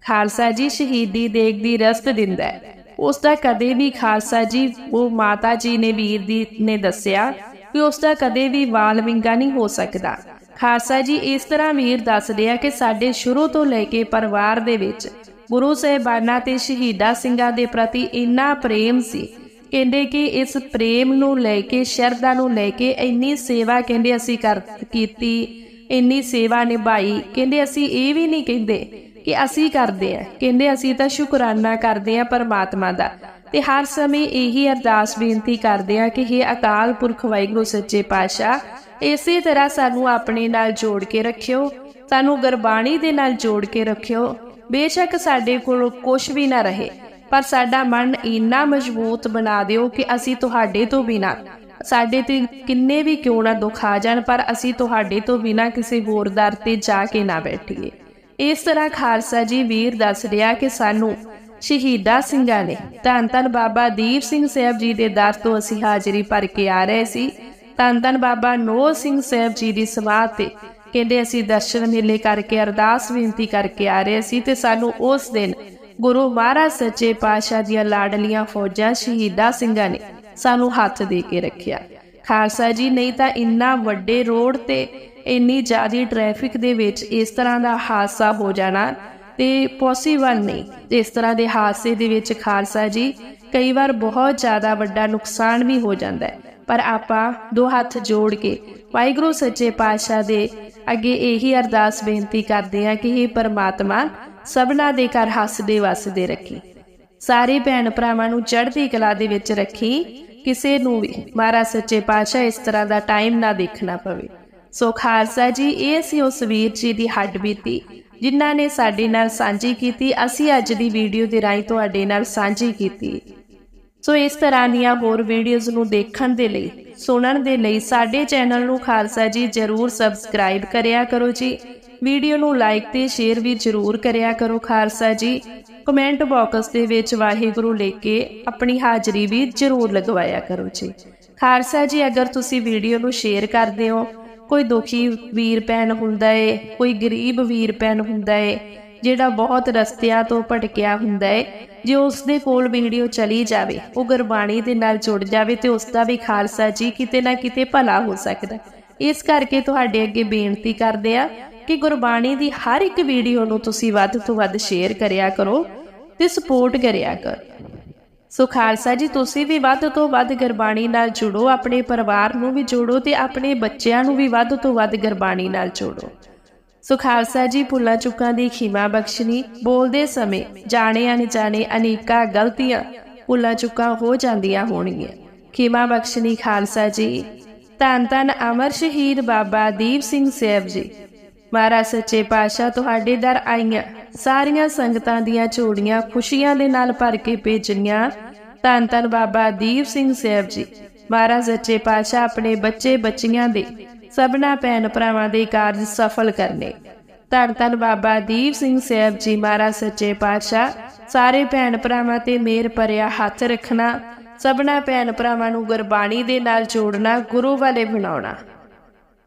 ਖਾਲਸਾ ਜੀ, ਸ਼ਹੀਦੀ ਦੇਗ ਦੀ ਰਸਤ ਦਿੰਦਾ ਹੈ। ਉਸ ਦਾ ਕਦੇ ਵੀ ਖਾਲਸਾ ਜੀ, ਉਹ ਮਾਤਾ ਜੀ ਨੇ ਵੀਰ ਦੀ, ਨੇ ਦੱਸਿਆ ਕਿ ਉਸ ਦਾ ਕਦੇ ਵੀ ਵਾਲ ਵਿੰਗਾ ਨਹੀਂ ਹੋ ਸਕਦਾ। ਖਾਲਸਾ ਜੀ ਇਸ ਤਰ੍ਹਾਂ ਵੀਰ ਦੱਸਦੇ ਆ ਕਿ ਸਾਡੇ ਸ਼ੁਰੂ ਤੋਂ ਲੈ ਕੇ ਪਰਿਵਾਰ ਦੇ ਵਿੱਚ ਗੁਰੂ ਸਾਹਿਬਾਨਾਂ ਤੇ ਸ਼ਹੀਦਾ ਸਿੰਘਾਂ ਦੇ ਪ੍ਰਤੀ ਇੰਨਾ ਪ੍ਰੇਮ ਸੀ। ਕਹਿੰਦੇ ਕਿ ਇਸ ਪ੍ਰੇਮ ਨੂੰ ਲੈ ਕੇ, ਸ਼ਰਧਾ ਨੂੰ ਲੈ ਕੇ ਇੰਨੀ ਸੇਵਾ ਕਹਿੰਦੇ ਅਸੀਂ ਕਰ, ਕੀਤੀ, ਇੰਨੀ ਸੇਵਾ ਨਿਭਾਈ। ਕਹਿੰਦੇ ਅਸੀਂ ਇਹ ਵੀ ਨਹੀਂ ਕਹਿੰਦੇ ਕਿ ਅਸੀਂ ਕਰਦੇ ਆ ਕਹਿੰਦੇ ਅਸੀਂ ਤਾਂ ਸ਼ੁਕਰਾਨਾ ਕਰਦੇ ਆ ਪਰਮਾਤਮਾ ਦਾ। ਤੇ ਹਰ ਸਮੇਂ ਇਹੀ ਅਰਦਾਸ ਬੇਨਤੀ ਕਰਦੇ ਆ ਕਿ हे ਅਕਾਲ ਪੁਰਖ ਵਾਹਿਗੁਰੂ, ਸੱਚੇ ਪਾਤਸ਼ਾਹ, ਇਸੇ ਤਰ੍ਹਾਂ ਸਾਨੂੰ ਆਪਣੇ ਨਾਲ ਜੋੜ ਕੇ ਰੱਖਿਓ, ਸਾਨੂੰ ਗੁਰਬਾਣੀ ਦੇ ਨਾਲ ਜੋੜ ਕੇ ਰੱਖਿਓ। ਬੇਸ਼ੱਕ ਸਾਡੇ ਕੋਲ ਕੁਝ ਵੀ ਨਾ ਰਹੇ, ਪਰ ਸਾਡਾ ਮਨ ਇੰਨਾ ਮਜ਼ਬੂਤ ਬਣਾ ਦਿਓ ਕਿ ਅਸੀਂ ਤੁਹਾਡੇ ਤੋਂ ਬਿਨਾ, ਸਾਡੇ ਤੇ ਕਿੰਨੇ ਵੀ ਕਿਉਂ ਨਾ ਦੁੱਖ ਆ ਜਾਣ, ਪਰ ਅਸੀਂ ਤੁਹਾਡੇ ਤੋਂ ਬਿਨਾ ਕਿਸੇ ਹੋਰ ਦਰ ਤੇ ਜਾ ਕੇ ਨਾ ਬੈਠੀਏ। ਇਸ ਤਰ੍ਹਾਂ ਖਾਲਸਾ ਜੀ ਵੀਰ ਦੱਸ ਰਿਹਾ ਕਿ ਸਾਨੂੰ ਸ਼ਹੀਦਾ ਸਿੰਘਾਂ ਨੇ, ਧੰਨ ਧੰਨ ਬਾਬਾ ਦੀਪ ਸਿੰਘ ਸਾਹਿਬ ਜੀ ਦੇ ਦਰ ਤੋਂ ਅਸੀਂ ਹਾਜ਼ਰੀ ਭਰ ਕੇ ਆ ਰਹੇ ਸੀ। ਧੰਨ ਧੰਨ ਬਾਬਾ ਨੋ ਸਿੰਘ ਸਾਹਿਬ ਜੀ ਦੀ ਸਮਾਧ ਤੇ ਕਹਿੰਦੇ ਅਸੀਂ ਦਰਸ਼ਨ ਮੇਲੇ ਕਰਕੇ, ਅਰਦਾਸ ਬੇਨਤੀ ਕਰਕੇ ਆ ਰਹੇ ਸੀ ਤੇ ਸਾਨੂੰ ਉਸ ਦਿਨ ਗੁਰੂ ਮਹਾਰਾਜ ਸੱਚੇ ਪਾਤਸ਼ਾਹ ਦੀਆਂ ਲਾਡਲੀਆਂ ਫੌਜਾਂ ਸ਼ਹੀਦਾ ਸਿੰਘਾਂ ਨੇ ਸਾਨੂੰ ਹੱਥ ਦੇ ਕੇ ਰੱਖਿਆ। ਖਾਲਸਾ ਜੀ, ਨਹੀਂ ਤਾਂ ਇੰਨਾ ਵੱਡੇ ਰੋਡ ਤੇ ਇੰਨੀ ਜ਼ਿਆਦੀ ਟ੍ਰੈਫਿਕ ਦੇ ਵਿੱਚ ਇਸ ਤਰ੍ਹਾਂ ਦਾ ਹਾਦਸਾ ਹੋ ਜਾਣਾ ਤੇ ਪੋਸੀਬਲ ਨਹੀਂ। ਇਸ ਤਰ੍ਹਾਂ ਦੇ ਹਾਦਸੇ ਦੇ ਵਿੱਚ ਖਾਲਸਾ ਜੀ, ਕਈ ਵਾਰ ਬਹੁਤ ਜ਼ਿਆਦਾ ਵੱਡਾ ਨੁਕਸਾਨ ਵੀ ਹੋ ਜਾਂਦਾ ਹੈ। ਪਰ ਆਪਾਂ ਦੋ ਹੱਥ ਜੋੜ ਕੇ ਵਾਹਿਗੁਰੂ ਸੱਚੇ ਪਾਤਸ਼ਾਹ ਦੇ ਅੱਗੇ ਇਹੀ ਅਰਦਾਸ ਬੇਨਤੀ ਕਰਦੇ ਹਾਂ ਕਿ ਇਹ ਪਰਮਾਤਮਾ ਸਭਨਾ ਦੇ ਘਰ ਹੱਸਦੇ ਵਸਦੇ ਰੱਖੀ। ਸਾਰੇ ਭੈਣ ਭਰਾਵਾਂ ਨੂੰ ਚੜ੍ਹਦੀ ਕਲਾ ਦੇ ਵਿੱਚ ਰੱਖੀ। ਕਿਸੇ ਨੂੰ ਵੀ ਮਹਾਰਾਜ ਸੱਚੇ ਪਾਤਸ਼ਾਹ ਇਸ ਤਰ੍ਹਾਂ ਦਾ ਟਾਈਮ ਨਾ ਦੇਖਣਾ ਪਵੇ। ਸੋ ਖਾਲਸਾ ਜੀ, ਇਹ ਸੀ ਉਸ ਵੀਰ ਜੀ ਦੀ ਹੱਡ ਬੀਤੀ, ਜਿਨ੍ਹਾਂ ਨੇ ਸਾਡੇ ਨਾਲ ਸਾਂਝੀ ਕੀਤੀ। ਅਸੀਂ ਅੱਜ ਦੀ ਵੀਡੀਓ ਦੇ ਰਾਹੀਂ ਤੁਹਾਡੇ ਨਾਲ ਸਾਂਝੀ ਕੀਤੀ। ਸੋ ਇਸ ਤਰ੍ਹਾਂ ਦੀਆਂ ਹੋਰ ਵੀਡੀਓਜ਼ ਨੂੰ ਦੇਖਣ ਦੇ ਲਈ, ਸੁਣਨ ਦੇ ਲਈ ਸਾਡੇ ਚੈਨਲ ਨੂੰ ਖਾਲਸਾ ਜੀ ਜਰੂਰ ਸਬਸਕ੍ਰਾਈਬ ਕਰਿਆ ਕਰੋ ਜੀ। ਵੀਡੀਓ ਨੂੰ ਲਾਈਕ ਤੇ ਸ਼ੇਅਰ ਵੀ ਜਰੂਰ ਕਰਿਆ ਕਰੋ ਖਾਲਸਾ ਜੀ। ਕਮੈਂਟ ਬਾਕਸ ਦੇ ਵਿੱਚ ਵਾਹਿਗੁਰੂ ਲੈ ਕੇ ਆਪਣੀ ਹਾਜ਼ਰੀ ਵੀ ਜਰੂਰ ਲਗਵਾਇਆ ਕਰੋ ਜੀ। ਖਾਲਸਾ ਜੀ, ਅਗਰ ਤੁਸੀਂ ਵੀਡੀਓ ਨੂੰ ਸ਼ੇਅਰ ਕਰਦੇ ਹੋ, ਕੋਈ ਦੁਖੀ ਵੀਰ ਭੈਣ ਹੁੰਦਾ ਏ, ਕੋਈ ਗਰੀਬ ਵੀਰ ਭੈਣ ਹੁੰਦਾ ਏ, ਜਿਹੜਾ ਬਹੁਤ ਰਸਤਿਆਂ ਤੋਂ ਭਟਕਿਆ ਹੁੰਦਾ ਏ, ਜੇ ਉਸ ਦੇ ਕੋਲ ਵੀਡੀਓ ਚਲੀ ਜਾਵੇ, ਉਹ ਗੁਰਬਾਣੀ ਦੇ ਨਾਲ ਜੁੜ ਜਾਵੇ ਤੇ ਉਸ ਦਾ ਵੀ ਖਾਲਸਾ ਜੀ ਕਿਤੇ ਨਾ ਕਿਤੇ ਭਲਾ ਹੋ ਸਕਦਾ। ਇਸ ਕਰਕੇ ਤੁਹਾਡੇ ਅੱਗੇ ਬੇਨਤੀ ਕਰਦੇ ਆ ਕਿ ਗੁਰਬਾਣੀ ਦੀ ਹਰ ਇੱਕ ਵੀਡੀਓ ਨੂੰ ਤੁਸੀਂ ਵੱਧ ਤੋਂ ਵੱਧ ਸ਼ੇਅਰ ਕਰਿਆ ਕਰੋ। ਤੇ ਸਪੋਰਟ ਕਰਿਆ ਕਰੋ। ਸੋ ਖਾਲਸਾ ਜੀ, ਤੁਸੀਂ ਵੀ ਵੱਧ ਤੋਂ ਵੱਧ ਗੁਰਬਾਣੀ ਨਾਲ ਜੁੜੋ, ਆਪਣੇ ਪਰਿਵਾਰ ਨੂੰ ਵੀ ਜੋੜੋ ਤੇ ਆਪਣੇ ਬੱਚਿਆਂ ਨੂੰ ਵੀ ਵੱਧ ਤੋਂ ਵੱਧ ਗੁਰਬਾਣੀ ਨਾਲ ਜੋੜੋ। ਸੋ ਖਾਲਸਾ ਜੀ, ਭੁੱਲਾਂ ਚੁੱਕਾਂ ਦੀ ਖਿਮਾ ਬਖਸ਼ਣੀ, ਬੋਲਦੇ ਸਮੇਂ ਜਾਣੇ ਅਣਜਾਣੇ ਅਨੇਕਾਂ ਗਲਤੀਆਂ ਭੁੱਲਾਂ ਚੁੱਕਾਂ ਹੋ ਜਾਂਦੀਆਂ ਹੋਣਗੀਆਂ। ਖਿਮਾ ਬਖਸ਼ਣੀ ਖਾਲਸਾ ਜੀ। ਧੰਨ ਧੰਨ ਅਮਰ ਸ਼ਹੀਦ ਬਾਬਾ ਦੀਪ ਸਿੰਘ ਸਾਹਿਬ ਜੀ। ਮਹਾਰਾਜ, ਸੱਚੇ ਪਾਤਸ਼ਾਹ ਤੁਹਾਡੇ ਦਰ ਆਈਆਂ, ਸਾਰੀਆਂ ਸੰਗਤਾਂ ਦੀਆਂ ਝੋਲੀਆਂ ਖੁਸ਼ੀਆਂ ਦੇ ਨਾਲ ਭਰ ਕੇ ਭੇਜਣੀਆਂ। ਧੰਨ ਧੰਨ ਬਾਬਾ ਦੀਪ ਸਿੰਘ ਸਾਹਿਬ ਜੀ। ਮਹਾਰਾਜ, ਸੱਚੇ ਪਾਤਸ਼ਾਹ ਆਪਣੇ ਬੱਚੇ ਬੱਚੀਆਂ ਦੇ ਸਭਨਾ ਭੈਣ ਭਰਾਵਾਂ ਦੇ ਕਾਰਜ ਸਫਲ ਕਰਨੇ। ਧੰਨ ਧੰਨ ਬਾਬਾ ਦੀਪ ਸਿੰਘ ਸਾਹਿਬ ਜੀ, ਮਹਾਰਾਜ, ਸੱਚੇ ਪਾਤਸ਼ਾਹ, ਸਾਰੇ ਭੈਣ ਭਰਾਵਾਂ ਤੇ ਮੇਰ ਭਰਿਆ ਹੱਥ ਰੱਖਣਾ, ਸਭਨਾ ਭੈਣ ਭਰਾਵਾਂ ਨੂੰ ਗੁਰਬਾਣੀ ਦੇ ਨਾਲ ਜੋੜਨਾ, ਗੁਰੂ ਵਾਲੇ ਬਣਾਉਣਾ।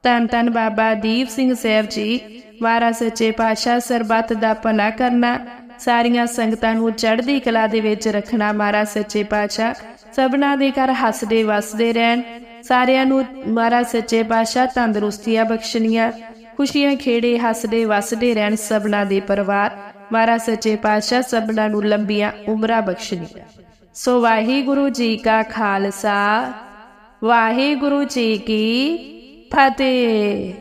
ਧੰਨ ਧੰਨ ਬਾਬਾ ਦੀਪ ਸਿੰਘ ਸਾਹਿਬ ਜੀ, ਵਾਰਾ ਸੱਚੇ ਪਾਤਸ਼ਾਹ ਸਰਬੱਤ ਦਾ ਭਲਾ ਕਰਨਾ, ਸਾਰੀਆਂ ਸੰਗਤਾਂ ਨੂੰ ਚੜ੍ਹਦੀ ਕਲਾ ਦੇ ਵਿੱਚ ਰੱਖਣਾ ਮਹਾਰਾਜ ਸੱਚੇ ਪਾਤਸ਼ਾਹ, ਸਭਨਾ ਦੇ ਘਰ ਹੱਸਦੇ ਵਸਦੇ ਰਹਿਣ, ਸਾਰਿਆਂ ਨੂੰ ਮਹਾਰਾ ਸੱਚੇ ਪਾਤਸ਼ਾਹ ਤੰਦਰੁਸਤੀਆਂ ਬਖਸ਼ਣੀਆਂ, ਖੁਸ਼ੀਆਂ ਖੇੜੇ ਹੱਸਦੇ ਵਸਦੇ ਰਹਿਣ ਸਭਨਾ ਦੇ ਪਰਿਵਾਰ ਮਹਾਰਾ ਸੱਚੇ ਪਾਤਸ਼ਾਹ ਸਭਨਾ ਨੂੰ ਲੰਬੀਆਂ ਉਮਰਾਂ ਬਖਸ਼ਣੀਆਂ। ਸੋ ਵਾਹਿਗੁਰੂ ਜੀ ਕਾ ਖਾਲਸਾ, ਵਾਹਿਗੁਰੂ ਜੀ ਕੀ ਫਤਿਹ